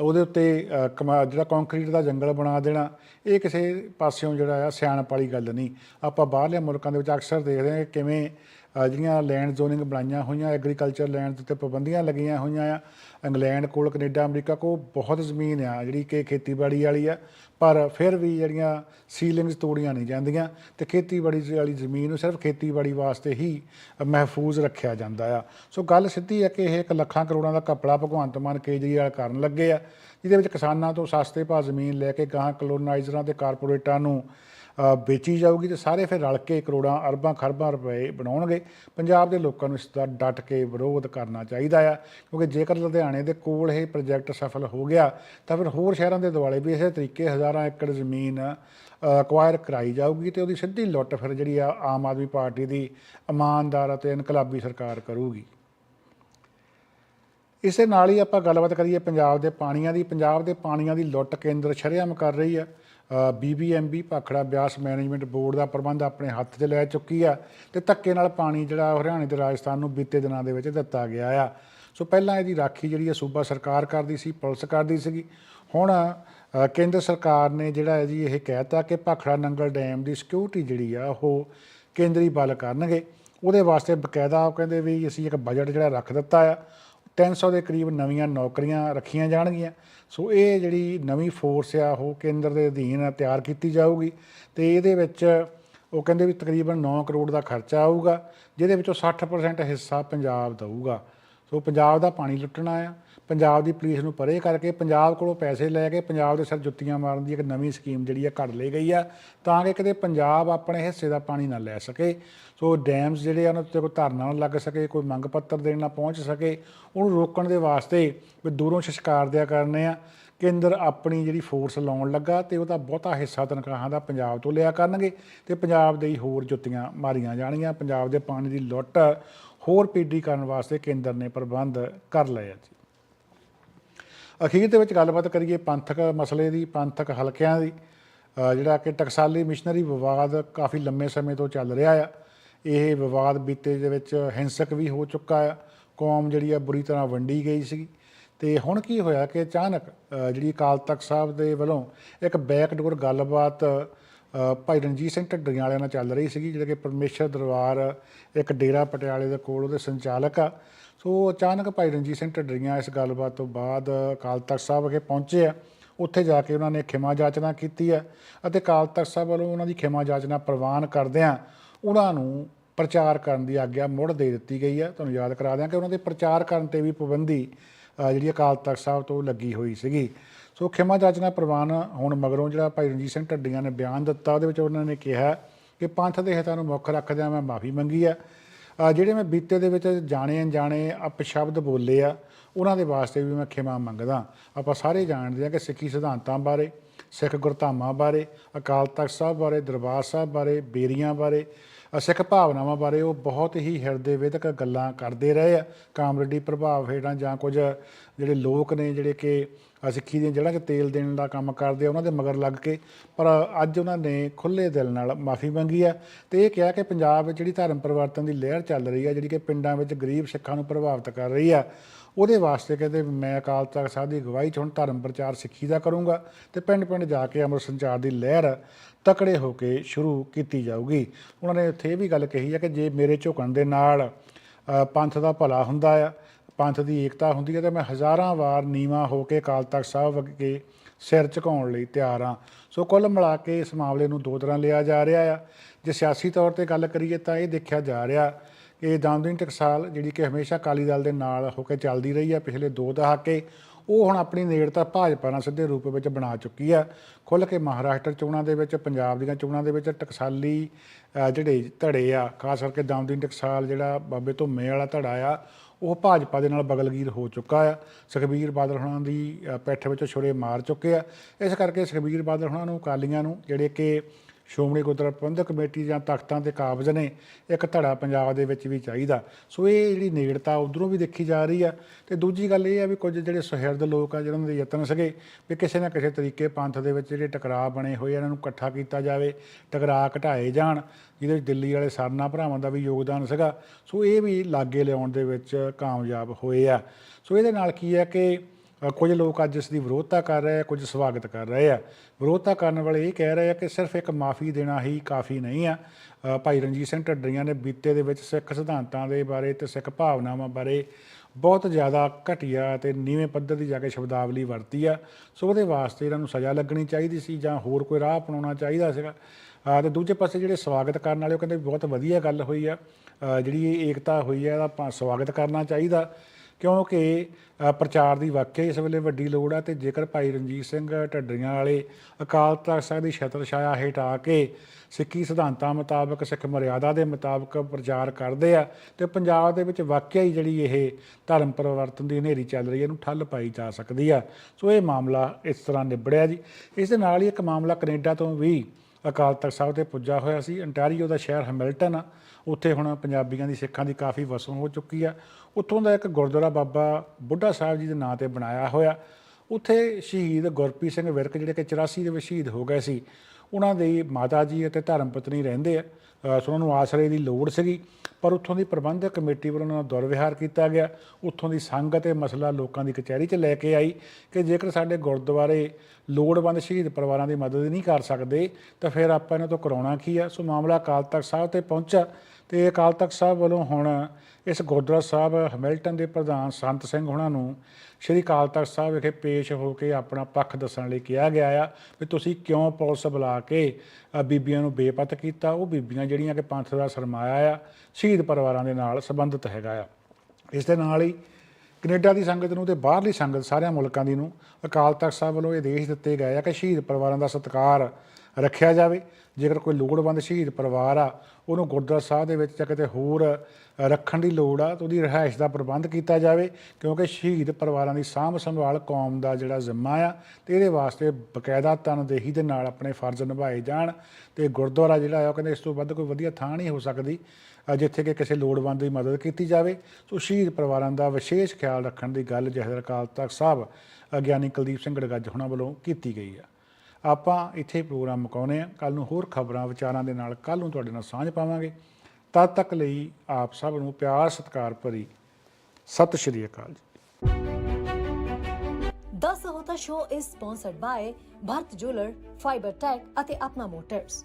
ਉਹਦੇ ਉੱਤੇ ਕਮਾ- ਜਿਹੜਾ ਕੰਕਰੀਟ ਦਾ ਜੰਗਲ ਬਣਾ ਦੇਣਾ, ਇਹ ਕਿਸੇ ਪਾਸਿਓਂ ਜਿਹੜਾ ਆ, ਸਿਆਣਪ ਵਾਲੀ ਗੱਲ ਨਹੀਂ। ਆਪਾਂ ਬਾਹਰਲੇ ਮੁਲਕਾਂ ਦੇ ਵਿੱਚ ਅਕਸਰ ਦੇਖਦੇ ਹਾਂ ਕਿ ਕਿਵੇਂ ਜਿਹੜੀਆਂ ਲੈਂਡ ਜ਼ੋਨਿੰਗ ਬਣਾਈਆਂ ਹੋਈਆਂ ਐਗਰੀਕਲਚਰ ਲੈਂਡ ਉੱਤੇ ਪਾਬੰਦੀਆਂ ਲੱਗੀਆਂ ਹੋਈਆਂ ਆ, ਇੰਗਲੈਂਡ ਕੋਲ, ਕੈਨੇਡਾ, ਅਮਰੀਕਾ ਕੋਲ ਬਹੁਤ ਜ਼ਮੀਨ ਆ, ਜਿਹੜੀ ਕਿ ਖੇਤੀਬਾੜੀ ਵਾਲੀ ਆ, ਪਰ ਫਿਰ ਵੀ ਜਿਹੜੀਆਂ ਸੀਲਿੰਗਸ ਤੋੜੀਆਂ ਨਹੀਂ ਜਾਂਦੀਆਂ ਤੇ ਖੇਤੀਬਾੜੀ ਵਾਲੀ ਜ਼ਮੀਨ ਨੂੰ ਸਿਰਫ ਖੇਤੀਬਾੜੀ ਵਾਸਤੇ ਹੀ ਮਹਿਫੂਜ਼ ਰੱਖਿਆ ਜਾਂਦਾ ਆ। ਸੋ ਗੱਲ ਸਿੱਧੀ ਹੈ ਕਿ ਇਹ ਇੱਕ ਲੱਖਾਂ ਕਰੋੜਾਂ ਦਾ ਘਪਲਾ ਭਗਵੰਤ ਮਾਨ ਕੇਜਰੀਵਾਲ ਕਰਨ ਲੱਗੇ ਆ, ਜਿਹਦੇ ਵਿੱਚ ਕਿਸਾਨਾਂ ਤੋਂ ਸਸਤੇ ਭਾਅ ਜ਼ਮੀਨ ਲੈ ਕੇ ਗਾਂ ਕਲੋਨਾਈਜ਼ਰਾਂ ਤੇ ਕਾਰਪੋਰੇਟਾਂ ਨੂੰ ਵੇਚੀ ਜਾਊਗੀ ਤੇ ਸਾਰੇ ਫਿਰ ਰਲ ਕੇ ਕਰੋੜਾਂ, ਅਰਬਾਂ, ਖਰਬਾਂ ਰੁਪਏ ਬਣਾਉਣਗੇ। ਪੰਜਾਬ ਦੇ ਲੋਕਾਂ ਨੂੰ ਇਸ ਦਾ ਡਟ ਕੇ ਵਿਰੋਧ ਕਰਨਾ ਚਾਹੀਦਾ ਆ, ਕਿਉਂਕਿ ਜੇਕਰ ਲੁਧਿਆਣੇ ਦੇ ਕੋਲ ਇਹ ਪ੍ਰੋਜੈਕਟ ਸਫਲ ਹੋ ਗਿਆ, ਤਾਂ ਫਿਰ ਹੋਰ ਸ਼ਹਿਰਾਂ ਦੇ ਦੁਆਲੇ ਵੀ ਇਸੇ ਤਰੀਕੇ ਹਜ਼ਾਰਾਂ ਏਕੜ ਜ਼ਮੀਨ ਅਕਵਾਇਰ ਕਰਾਈ ਜਾਊਗੀ ਤੇ ਉਹਦੀ ਸਿੱਧੀ ਲੁੱਟ ਫਿਰ ਜਿਹੜੀ ਆ ਆਮ ਆਦਮੀ ਪਾਰਟੀ ਦੀ ਇਮਾਨਦਾਰ ਅਤੇ ਇਨਕਲਾਬੀ ਸਰਕਾਰ ਕਰੂਗੀ। ਇਸੇ ਨਾਲ ਹੀ ਆਪਾਂ ਗੱਲਬਾਤ ਕਰੀਏ ਪੰਜਾਬ ਦੇ ਪਾਣੀਆਂ ਦੀ। ਪੰਜਾਬ ਦੇ ਪਾਣੀਆਂ ਦੀ ਲੁੱਟ ਕੇਂਦਰ ਸ਼ਰੇਆਮ ਕਰ ਰਹੀ ਆ। BBMB Bhakra Beas management board ਦਾ ਪ੍ਰਬੰਧ ਆਪਣੇ ਹੱਥ 'ਚ ਲੈ ਚੁੱਕੀ ਆ ਤੇ ਧੱਕੇ ਨਾਲ ਪਾਣੀ ਜਿਹੜਾ ਹਰਿਆਣੇ ਤੇ ਰਾਜਸਥਾਨ ਨੂੰ ਬੀਤੇ ਦਿਨਾਂ ਦੇ ਵਿੱਚ ਦਿੱਤਾ ਗਿਆ ਆ। ਸੋ ਪਹਿਲਾਂ ਇਹਦੀ ਰਾਖੀ ਜਿਹੜੀ ਆ ਸੂਬਾ ਸਰਕਾਰ ਕਰਦੀ ਸੀ, ਪੁਲਿਸ ਕਰਦੀ ਸੀਗੀ। ਹੁਣ ਕੇਂਦਰ ਸਰਕਾਰ ਨੇ ਜਿਹੜਾ ਹੈ ਜੀ ਇਹ ਕਹਿਤਾ ਕਿ ਭਾਖੜਾ ਨੰਗਲ ਡੈਮ ਦੀ ਸਿਕਿਉਰਿਟੀ ਜਿਹੜੀ ਆ ਉਹ ਕੇਂਦਰੀ ਬਲ ਕਰਨਗੇ। ਉਹਦੇ ਵਾਸਤੇ ਬਕਾਇਦਾ ਉਹ ਕਹਿੰਦੇ ਵੀ ਅਸੀਂ ਇੱਕ ਬਜਟ ਜਿਹੜਾ ਰੱਖ ਦਿੱਤਾ ਆ। 300 ਦੇ ਕਰੀਬ ਨਵੀਆਂ ਨੌਕਰੀਆਂ ਰੱਖੀਆਂ ਜਾਣਗੀਆਂ। ਸੋ ਇਹ ਜਿਹੜੀ ਨਵੀਂ ਫੋਰਸ ਆ, ਉਹ ਕੇਂਦਰ ਦੇ ਅਧੀਨ ਤਿਆਰ ਕੀਤੀ ਜਾਊਗੀ ਤੇ ਇਹਦੇ ਵਿੱਚ ਉਹ ਕਹਿੰਦੇ ਵੀ ਤਕਰੀਬਨ 9 ਕਰੋੜ ਦਾ ਖਰਚਾ ਆਊਗਾ, ਜਿਹਦੇ ਵਿੱਚੋਂ 60% ਹਿੱਸਾ ਪੰਜਾਬ ਦਊਗਾ। ਸੋ ਪੰਜਾਬ ਦਾ ਪਾਣੀ ਲੁੱਟਣਾ ਆ ਪੰਜਾਬ ਦੀ ਪੁਲਿਸ ਨੂੰ ਪਰੇ ਕਰਕੇ ਪੰਜਾਬ ਕੋਲੋਂ ਪੈਸੇ ਲੈ ਕੇ ਪੰਜਾਬ ਦੇ ਸਿਰ ਜੁੱਤੀਆਂ ਮਾਰਨ ਦੀ ਇੱਕ ਨਵੀਂ ਸਕੀਮ ਜਿਹੜੀ ਆ ਘੜ ਲਈ ਗਈ ਆ, ਤਾਂ ਕਿ ਕਿਤੇ ਪੰਜਾਬ ਆਪਣੇ ਹਿੱਸੇ ਦਾ ਪਾਣੀ ਨਾ ਲੈ ਸਕੇ। ਸੋ ਡੈਮਸ ਜਿਹੜੇ ਆ, ਉਹਨਾਂ ਉੱਤੇ ਕੋਈ ਧਰਨਾ ਨਾ ਲੱਗ ਸਕੇ, ਕੋਈ ਮੰਗ ਪੱਤਰ ਦੇਣ ਨਾ ਪਹੁੰਚ ਸਕੇ। ਉਹਨੂੰ ਰੋਕਣ ਦੇ ਵਾਸਤੇ ਵੀ ਦੂਰੋਂ ਸ਼ਿਸ਼ਕਾਰ ਦਿਆ ਕਰਨੇ ਆ। ਕੇਂਦਰ ਆਪਣੀ ਜਿਹੜੀ ਫੋਰਸ ਲਾਉਣ ਲੱਗਾ ਤੇ ਉਹਦਾ ਬਹੁਤਾ ਹਿੱਸਾ ਤਨਖਾਹਾਂ ਦਾ ਪੰਜਾਬ ਤੋਂ ਲਿਆ ਕਰਨਗੇ ਤੇ ਪੰਜਾਬ ਦੇ ਹੀ ਹੋਰ ਜੁੱਤੀਆਂ ਮਾਰੀਆਂ ਜਾਣਗੀਆਂ। ਪੰਜਾਬ ਦੇ ਪਾਣੀ ਦੀ ਲੁੱਟ ਹੋਰ ਪੀਡੀ ਕਰਨ ਵਾਸਤੇ ਕੇਂਦਰ ਨੇ ਪ੍ਰਬੰਧ ਕਰ ਲਏ ਆ ਜੀ। ਅਖੀਰ ਦੇ ਵਿੱਚ ਗੱਲਬਾਤ ਕਰੀਏ ਪੰਥਕ ਮਸਲੇ ਦੀ, ਪੰਥਕ ਹਲਕਿਆਂ ਦੀ। ਜਿਹੜਾ ਕਿ ਟਕਸਾਲੀ ਮਿਸ਼ਨਰੀ ਵਿਵਾਦ ਕਾਫੀ ਲੰਮੇ ਸਮੇਂ ਤੋਂ ਚੱਲ ਰਿਹਾ ਆ। ਇਹ ਵਿਵਾਦ ਬੀਤੇ ਦੇ ਵਿੱਚ ਹਿੰਸਕ ਵੀ ਹੋ ਚੁੱਕਾ ਆ। ਕੌਮ ਜਿਹੜੀ ਆ ਬੁਰੀ ਤਰ੍ਹਾਂ ਵੰਡੀ ਗਈ ਸੀ ਤੇ ਹੁਣ ਕੀ ਹੋਇਆ ਕਿ ਅਚਾਨਕ ਜਿਹੜੀ ਅਕਾਲ ਤਖਤ ਸਾਹਿਬ ਦੇ ਵੱਲੋਂ ਇੱਕ ਬੈਕਡੋਰ ਗੱਲਬਾਤ ਭਾਈ ਰਣਜੀਤ ਸਿੰਘ ਢੱਡਰੀਆਂ ਵਾਲਿਆਂ ਨਾਲ ਚੱਲ ਰਹੀ ਸੀਗੀ, ਜਿਹੜੇ ਕਿ ਪਰਮੇਸ਼ਰ ਦਰਬਾਰ ਇੱਕ ਡੇਰਾ ਪਟਿਆਲੇ ਦੇ ਕੋਲ ਉਹਦੇ ਸੰਚਾਲਕ ਆ। ਸੋ ਅਚਾਨਕ ਭਾਈ ਰਣਜੀਤ ਸਿੰਘ ਢੱਡਰੀਆਂ ਇਸ ਗੱਲਬਾਤ ਤੋਂ ਬਾਅਦ ਅਕਾਲ ਤਖਤ ਸਾਹਿਬ ਵਿਖੇ ਪਹੁੰਚੇ ਆ। ਉੱਥੇ ਜਾ ਕੇ ਉਹਨਾਂ ਨੇ ਖਿਮਾ ਜਾਚਨਾ ਕੀਤੀ ਹੈ ਅਤੇ ਅਕਾਲ ਤਖਤ ਸਾਹਿਬ ਵੱਲੋਂ ਉਹਨਾਂ ਦੀ ਖਿਮਾ ਜਾਚਨਾ ਪ੍ਰਵਾਨ ਕਰਦਿਆਂ ਉਹਨਾਂ ਨੂੰ ਪ੍ਰਚਾਰ ਕਰਨ ਦੀ ਆਗਿਆ ਮੁੜ ਦੇ ਦਿੱਤੀ ਗਈ ਹੈ ਤੁਹਾਨੂੰ ਯਾਦ ਕਰਾ ਦਿਆਂ ਕਿ ਉਹਨਾਂ ਦੇ ਪ੍ਰਚਾਰ ਕਰਨ ਤੇ ਵੀ ਪਾਬੰਦੀ ਜਿਹੜੀ ਅਕਾਲ ਤਖਤ ਸਾਹਿਬ ਤੋਂ ਲੱਗੀ ਹੋਈ ਸੀਗੀ। ਸੋ ਖਿਮਾ ਜਾਚਨਾ ਪ੍ਰਵਾਨ ਹੁਣ ਮਗਰੋਂ ਜਿਹੜਾ ਭਾਈ ਰਣਜੀਤ ਸਿੰਘ ਢੱਡੀਆਂ ਨੇ ਬਿਆਨ ਦਿੱਤਾ, ਉਹਦੇ ਵਿੱਚ ਉਹਨਾਂ ਨੇ ਕਿਹਾ ਕਿ ਪੰਥ ਦੇ ਹਿੱਤਾਂ ਨੂੰ ਮੁੱਖ ਰੱਖਦਿਆਂ ਮੈਂ ਮਾਫੀ ਮੰਗੀ ਆ। ਜਿਹੜੇ ਮੈਂ ਬੀਤੇ ਦੇ ਵਿੱਚ ਜਾਣੇ ਅਣਜਾਣੇ ਅਪਸ਼ਬਦ ਬੋਲੇ ਆ, ਉਹਨਾਂ ਦੇ ਵਾਸਤੇ ਵੀ ਮੈਂ ਖਿਮਾ ਮੰਗਦਾ। ਆਪਾਂ ਸਾਰੇ ਜਾਣਦੇ ਆ ਕਿ ਸਿੱਖੀ ਸਿਧਾਂਤਾਂ ਬਾਰੇ, ਸਿੱਖ ਗੁਰਧਾਮਾਂ ਬਾਰੇ, ਅਕਾਲ ਤਖਤ ਸਾਹਿਬ ਬਾਰੇ, ਦਰਬਾਰ ਸਾਹਿਬ ਬਾਰੇ, ਬੇਰੀਆਂ ਬਾਰੇ ਸਿੱਖ ਭਾਵਨਾਵਾਂ ਬਾਰੇ ਉਹ ਬਹੁਤ ਹੀ ਹਿਰਦੇ ਵੇਦਕ ਗੱਲਾਂ ਕਰਦੇ ਰਹੇ ਆ। ਕਾਮਰੇਡੀ ਪ੍ਰਭਾਵ ਹੇਠਾਂ ਜਾਂ ਕੁਝ ਜਿਹੜੇ ਲੋਕ ਨੇ, ਜਿਹੜੇ ਕਿ ਸਿੱਖੀ ਦੀਆਂ ਜਿਹੜਾ ਕਿ ਤੇਲ ਦੇਣ ਦਾ ਕੰਮ ਕਰਦੇ ਆ, ਉਹਨਾਂ ਦੇ ਮਗਰ ਲੱਗ ਕੇ। ਪਰ ਅੱਜ ਉਹਨਾਂ ਨੇ ਖੁੱਲੇ ਦਿਲ ਨਾਲ ਮਾਫੀ ਮੰਗੀ ਆ ਤੇ ਇਹ ਕਿਹਾ ਕਿ ਪੰਜਾਬ ਵਿੱਚ ਜਿਹੜੀ ਧਰਮ ਪਰਿਵਰਤਨ ਦੀ ਲਹਿਰ ਚੱਲ ਰਹੀ ਆ, ਜਿਹੜੀ ਕਿ ਪਿੰਡਾਂ ਵਿੱਚ ਗਰੀਬ ਸਿੱਖਾਂ ਨੂੰ ਪ੍ਰਭਾਵਿਤ ਕਰ ਰਹੀ ਆ ਉਹਦੇ ਵਾਸਤੇ ਕਹਿੰਦੇ ਮੈਂ ਅਕਾਲ ਤਖਤ ਸਾਹਿਬ ਦੀ ਅਗਵਾਈ 'ਚ ਹੁਣ ਧਰਮ ਪ੍ਰਚਾਰ ਸਿੱਖੀ ਦਾ ਕਰੂੰਗਾ ਤੇ ਪਿੰਡ-ਪਿੰਡ ਜਾ ਕੇ ਅੰਮ੍ਰਿਤ ਸੰਚਾਰ ਦੀ ਲਹਿਰ ਤਕੜੇ ਹੋ ਕੇ ਸ਼ੁਰੂ ਕੀਤੀ ਜਾਊਗੀ। ਉਹਨਾਂ ਨੇ ਉੱਥੇ ਇਹ ਵੀ ਗੱਲ ਕਹੀ ਹੈ ਕਿ ਜੇ ਮੇਰੇ ਝੁਕਣ ਦੇ ਨਾਲ ਪੰਥ ਦਾ ਭਲਾ ਹੁੰਦਾ ਆ, ਪੰਥ ਦੀ ਏਕਤਾ ਹੁੰਦੀ ਹੈ ਤਾਂ ਮੈਂ ਹਜ਼ਾਰਾਂ ਵਾਰ ਨੀਵਾ ਹੋ ਕੇ ਅਕਾਲ ਤਖਤ ਸਾਹਿਬ ਅੱਗੇ ਸਿਰ ਝੁਕਾਉਣ ਲਈ ਤਿਆਰ ਹਾਂ। ਸੋ ਕੁੱਲ ਮਿਲਾ ਕੇ ਇਸ ਮਾਮਲੇ ਨੂੰ ਦੋ ਤਰ੍ਹਾਂ ਲਿਆ ਜਾ ਰਿਹਾ ਆ। ਜੇ ਸਿਆਸੀ ਤੌਰ ਤੇ ਗੱਲ ਕਰੀਏ ਤਾਂ ਇਹ ਦੇਖਿਆ ਜਾ ਰਿਹਾ ਇਹ ਦਮਦਮੀ ਟਕਸਾਲ ਜਿਹੜੀ ਕਿ ਹਮੇਸ਼ਾ ਅਕਾਲੀ ਦਲ ਦੇ ਨਾਲ ਹੋ ਕੇ ਚੱਲਦੀ ਰਹੀ ਆ ਪਿਛਲੇ ਦੋ ਦਹਾਕੇ ਉਹ ਹੁਣ ਆਪਣੀ ਨੇੜਤਾ ਭਾਜਪਾ ਨਾਲ ਸਿੱਧੇ ਰੂਪ ਵਿੱਚ ਬਣਾ ਚੁੱਕੀ ਆ ਖੁੱਲ੍ਹ ਕੇ ਮਹਾਰਾਸ਼ਟਰ ਚੋਣਾਂ ਦੇ ਵਿੱਚ ਪੰਜਾਬ ਦੀਆਂ ਚੋਣਾਂ ਦੇ ਵਿੱਚ ਟਕਸਾਲੀ ਜਿਹੜੇ ਧੜੇ ਆ ਖਾਸ ਕਰਕੇ ਦਮਦਮੀ ਟਕਸਾਲ ਜਿਹੜਾ ਬਾਬੇ ਧੁੰਮੇ ਵਾਲਾ ਧੜਾ ਆ ਉਹ ਭਾਜਪਾ ਦੇ ਨਾਲ ਬਗਲਗੀਰ ਹੋ ਚੁੱਕਾ ਆ। ਸੁਖਬੀਰ ਬਾਦਲ ਹੁਣਾਂ ਦੀ ਅ, ਪਿੱਠ ਵਿੱਚ ਛੁਰੇ ਮਾਰ ਚੁੱਕੇ ਆ। ਇਸ ਕਰਕੇ ਸੁਖਬੀਰ ਬਾਦਲ ਹੁਣਾਂ ਨੂੰ ਅਕਾਲੀਆਂ ਨੂੰ ਜਿਹੜੇ ਕਿ ਸ਼੍ਰੋਮਣੀ ਗੁਰਦੁਆਰਾ ਪ੍ਰਬੰਧਕ ਕਮੇਟੀ ਜਾਂ ਤਖਤਾਂ ਤੇ ਕਾਬਜ਼ ਨੇ, ਇੱਕ ਧੜਾ ਪੰਜਾਬ ਦੇ ਵਿੱਚ ਵੀ ਚਾਹੀਦਾ। ਸੋ ਇਹ ਜਿਹੜੀ ਨੇੜਤਾ ਉਧਰੋਂ ਵੀ ਦੇਖੀ ਜਾ ਰਹੀ ਆ। ਤੇ ਦੂਜੀ ਗੱਲ ਇਹ ਆ ਵੀ ਕੁਝ ਜਿਹੜੇ ਸੁਹਿਰਦ ਲੋਕ ਆ, ਜਿਹਨਾਂ ਦੇ ਯਤਨ ਸੀਗੇ, ਵੀ ਕਿਸੇ ਨਾ ਕਿਸੇ ਤਰੀਕੇ ਪੰਥ ਦੇ ਵਿੱਚ ਜਿਹੜੇ ਟਕਰਾਅ ਬਣੇ ਹੋਏ ਆ, ਇਹਨਾਂ ਨੂੰ ਇਕੱਠਾ ਕੀਤਾ ਜਾਵੇ, ਟਕਰਾਅ ਘਟਾਏ ਜਾਣ, ਜਿਹਦੇ ਵਿੱਚ ਦਿੱਲੀ ਵਾਲੇ ਸਰਨਾ ਭਰਾਵਾਂ ਦਾ ਵੀ ਯੋਗਦਾਨ ਸੀਗਾ। ਸੋ ਇਹ ਵੀ ਲਾਗੇ ਲਿਆਉਣ ਦੇ ਵਿੱਚ ਕਾਮਯਾਬ ਹੋਏ ਆ। ਸੋ ਇਹਦੇ ਨਾਲ ਕੀ ਹੈ ਕਿ ਕੁਝ ਲੋਕ ਅੱਜ ਇਸ ਦੀ ਵਿਰੋਧਤਾ ਕਰ ਰਹੇ ਆ ਕੁਝ ਸਵਾਗਤ ਕਰ ਰਹੇ ਆ। ਵਿਰੋਧਤਾ ਕਰਨ ਵਾਲੇ ਇਹ ਕਹਿ ਰਹੇ ਆ ਕਿ ਸਿਰਫ ਇੱਕ ਮਾਫੀ ਦੇਣਾ ਹੀ ਕਾਫੀ ਨਹੀਂ ਆ। ਭਾਈ ਰਣਜੀਤ ਸਿੰਘ ਢੱਡਰੀਆਂ ਨੇ ਬੀਤੇ ਦੇ ਵਿੱਚ ਸਿੱਖ ਸਿਧਾਂਤਾਂ ਦੇ ਬਾਰੇ ਤੇ ਸਿੱਖ ਭਾਵਨਾਵਾਂ ਬਾਰੇ ਬਹੁਤ ਜ਼ਿਆਦਾ ਘਟੀਆ ਤੇ ਨੀਵੇਂ ਪੱਧਰ ਦੀ ਜਾ ਕੇ ਸ਼ਬਦਾਵਲੀ ਵਰਤੀ ਆ। ਸੋ ਉਹਦੇ ਵਾਸਤੇ ਇਹਨਾਂ ਨੂੰ ਸਜ਼ਾ ਲੱਗਣੀ ਚਾਹੀਦੀ ਸੀ ਜਾਂ ਹੋਰ ਕੋਈ ਰਾਹ ਅਪਣਾਉਣਾ ਚਾਹੀਦਾ ਸੀਗਾ। ਅ, ਤੇ ਦੂਜੇ ਪਾਸੇ ਜਿਹੜੇ ਸਵਾਗਤ ਕਰਨ ਵਾਲੇ ਉਹ ਕਹਿੰਦੇ ਵੀ ਬਹੁਤ ਵਧੀਆ ਗੱਲ ਹੋਈ ਆ। ਜਿਹੜੀ ਇਹ ਏਕਤਾ ਹੋਈ ਆ ਇਹਦਾ ਆਪਾਂ ਸਵਾਗਤ ਕਰਨਾ ਚਾਹੀਦਾ। ਕਿਉਂਕਿ ਪ੍ਰਚਾਰ ਦੀ ਵਾਕਿਆ ਇਸ ਵੇਲੇ ਵੱਡੀ ਲੋੜ ਆ ਤੇ ਜੇਕਰ ਭਾਈ ਰਣਜੀਤ ਸਿੰਘ ਢੱਡਰੀਆਂ ਵਾਲੇ ਅਕਾਲ ਤਖਤ ਸਾਹਿਬ ਦੀ ਛਤਰ ਛਾਇਆ ਹੇਠ ਆ ਕੇ ਸਿੱਖੀ ਸਿਧਾਂਤਾਂ ਮੁਤਾਬਕ, ਸਿੱਖ ਮਰਿਆਦਾ ਦੇ ਮੁਤਾਬਕ ਪ੍ਰਚਾਰ ਕਰਦੇ ਆ ਤੇ ਪੰਜਾਬ ਦੇ ਵਿੱਚ ਵਾਕਿਆ ਹੀ ਜਿਹੜੀ ਇਹ ਧਰਮ ਪਰਿਵਰਤਨ ਦੀ ਹਨੇਰੀ ਚੱਲ ਰਹੀ ਹੈ, ਇਹਨੂੰ ਠੱਲ ਪਾਈ ਜਾ ਸਕਦੀ ਆ। ਸੋ ਇਹ ਮਾਮਲਾ ਇਸ ਤਰ੍ਹਾਂ ਨਿਬੜਿਆ ਜੀ। ਇਸ ਦੇ ਨਾਲ ਹੀ ਇੱਕ ਮਾਮਲਾ ਕੈਨੇਡਾ ਤੋਂ ਵੀ ਅਕਾਲ ਤਖਤ ਸਾਹਿਬ ਤੇ ਪੁੱਜਾ ਹੋਇਆ ਸੀ। ਅੰਟਾਰੀਓ ਦਾ ਸ਼ਹਿਰ ਹੈਮਿਲਟਨ ਆ। ਉੱਥੇ ਹੁਣ ਪੰਜਾਬੀਆਂ ਦੀ ਸਿੱਖਾਂ ਦੀ ਕਾਫੀ ਵਸੋਂ ਹੋ ਚੁੱਕੀ ਆ। ਉੱਥੋਂ ਦਾ ਇੱਕ ਗੁਰਦੁਆਰਾ ਬਾਬਾ ਬੁੱਢਾ ਸਾਹਿਬ ਜੀ ਦੇ ਨਾਂ ਤੇ ਬਣਾਇਆ ਹੋਇਆ। ਉੱਥੇ ਸ਼ਹੀਦ ਗੁਰਪ੍ਰੀਤ ਸਿੰਘ ਵਿਰਕ ਜਿਹੜੇ ਕਿ 84 ਦੇ ਵਿੱਚ ਸ਼ਹੀਦ ਹੋ ਗਏ ਸੀ। ਉਹਨਾਂ ਦੀ ਮਾਤਾ ਜੀ ਅਤੇ ਧਰਮ ਪਤਨੀ ਰਹਿੰਦੇ ਆ। ਅ, ਸੋ ਉਹਨਾਂ ਨੂੰ ਆਸਰੇ ਦੀ ਲੋੜ ਸੀਗੀ। ਪਰ ਉੱਥੋਂ ਦੀ ਪ੍ਰਬੰਧਕ ਕਮੇਟੀ ਵੱਲੋਂ ਉਹਨਾਂ ਨਾਲ ਦੁਰਵਿਹਾਰ ਕੀਤਾ ਗਿਆ। ਉੱਥੋਂ ਦੀ ਸੰਗਤ ਇਹ ਮਸਲਾ ਲੋਕਾਂ ਦੀ ਕਚਹਿਰੀ 'ਚ ਲੈ ਕੇ ਆਈ ਕਿ ਜੇਕਰ ਸਾਡੇ ਗੁਰਦੁਆਰੇ ਲੋੜਵੰਦ ਸ਼ਹੀਦ ਪਰਿਵਾਰਾਂ ਦੀ ਮਦਦ ਨਹੀਂ ਕਰ ਸਕਦੇ, ਤਾਂ ਫਿਰ ਆਪਾਂ ਇਹਨਾਂ ਤੋਂ ਕਰਾਉਣਾ ਕੀ ਆ? ਸੋ ਮਾਮਲਾ ਅਕਾਲ ਤਖਤ ਸਾਹਿਬ ਤੇ ਪਹੁੰਚਾ ਤੇ ਅਕਾਲ ਤਖਤ ਸਾਹਿਬ ਵੱਲੋਂ ਹੁਣ ਇਸ ਗੁਰਦੁਆਰਾ ਸਾਹਿਬ ਹੈਮਿਲਟਨ ਦੇ ਪ੍ਰਧਾਨ ਸੰਤ ਸਿੰਘ ਹੁਣਾਂ ਨੂੰ ਸ਼੍ਰੀ ਅਕਾਲ ਤਖਤ ਸਾਹਿਬ ਵਿਖੇ ਪੇਸ਼ ਹੋ ਕੇ ਆਪਣਾ ਪੱਖ ਦੱਸਣ ਲਈ ਕਿਹਾ ਗਿਆ ਆ ਵੀ ਤੁਸੀਂ ਕਿਉਂ ਪੁਲਿਸ ਬੁਲਾ ਕੇ ਬੀਬੀਆਂ ਨੂੰ ਬੇਪਤ ਕੀਤਾ? ਉਹ ਬੀਬੀਆਂ ਜਿਹੜੀਆਂ ਕਿ ਪੰਥ ਦਾ ਸਰਮਾਇਆ ਆ, ਸ਼ਹੀਦ ਪਰਿਵਾਰਾਂ ਦੇ ਨਾਲ ਸੰਬੰਧਿਤ ਹੈਗਾ ਆ। ਇਸ ਦੇ ਨਾਲ ਹੀ ਕੈਨੇਡਾ ਦੀ ਸੰਗਤ ਨੂੰ ਤੇ ਬਾਹਰਲੀ ਸੰਗਤ ਸਾਰਿਆਂ ਮੁਲਕਾਂ ਦੀ ਨੂੰ ਅਕਾਲ ਤਖਤ ਸਾਹਿਬ ਵੱਲੋਂ ਇਹ ਦੇਸ਼ ਦਿੱਤੇ ਗਏ ਆ ਕਿ ਸ਼ਹੀਦ ਪਰਿਵਾਰਾਂ ਦਾ ਸਤਿਕਾਰ ਰੱਖਿਆ ਜਾਵੇ। ਜੇਕਰ ਕੋਈ ਲੋੜਵੰਦ ਸ਼ਹੀਦ ਪਰਿਵਾਰ ਆ, ਉਹਨੂੰ ਗੁਰਦੁਆਰਾ ਸਾਹਿਬ ਦੇ ਵਿੱਚ ਜਾਂ ਕਿਤੇ ਹੋਰ ਰੱਖਣ ਦੀ ਲੋੜ ਆ, ਤਾਂ ਉਹਦੀ ਰਿਹਾਇਸ਼ ਦਾ ਪ੍ਰਬੰਧ ਕੀਤਾ ਜਾਵੇ, ਕਿਉਂਕਿ ਸ਼ਹੀਦ ਪਰਿਵਾਰਾਂ ਦੀ ਸਾਂਭ ਸੰਭਾਲ ਕੌਮ ਦਾ ਜਿਹੜਾ ਜ਼ਿੰਮਾ ਆ, ਤੇ ਇਹਦੇ ਵਾਸਤੇ ਬਕਾਇਦਾ ਤਨਦੇਹੀ ਦੇ ਨਾਲ ਆਪਣੇ ਫਰਜ਼ ਨਿਭਾਏ ਜਾਣ ਤੇ ਗੁਰਦੁਆਰਾ ਜਿਹੜਾ ਆ, ਉਹ ਕਹਿੰਦੇ ਇਸ ਤੋਂ ਵੱਧ ਕੋਈ ਵਧੀਆ ਥਾਂ ਨਹੀਂ ਹੋ ਸਕਦੀ ਜਿੱਥੇ ਕਿ ਕਿਸੇ ਲੋੜਵੰਦ ਦੀ ਮਦਦ ਕੀਤੀ ਜਾਵੇ। ਸੋ ਸ਼ਹੀਦ ਪਰਿਵਾਰਾਂ ਦਾ ਵਿਸ਼ੇਸ਼ ਖਿਆਲ ਰੱਖਣ ਦੀ ਗੱਲ ਜਹਦਰ ਅਕਾਲ ਤਖਤ ਸਾਹਿਬ ਗਿਆਨੀ ਕੁਲਦੀਪ ਸਿੰਘ ਗੜਗੱਜ ਹੁਣਾਂ ਵੱਲੋਂ ਕੀਤੀ ਗਈ ਆ। ਆਪਾਂ ਇੱਥੇ ਪ੍ਰੋਗਰਾਮ ਮੁਕਾਉਨੇ ਆ। ਕੱਲ ਨੂੰ ਹੋਰ ਖਬਰਾਂ ਵਿਚਾਰਾਂ ਦੇ ਨਾਲ ਕੱਲ ਨੂੰ ਤੁਹਾਡੇ ਨਾਲ ਸਾਂਝ ਪਾਵਾਂਗੇ। ਤਦ ਤੱਕ ਲਈ ਆਪ ਸਭ ਨੂੰ ਪਿਆਰ ਸਤਿਕਾਰ ਭਰੀ ਸਤਿ ਸ਼੍ਰੀ ਅਕਾਲ ਜੀ। The Sahota Show is sponsored by Bharat Jeweler, Fiber Tech ਅਤੇ ਆਪਣਾ ਮੋਟਰਸ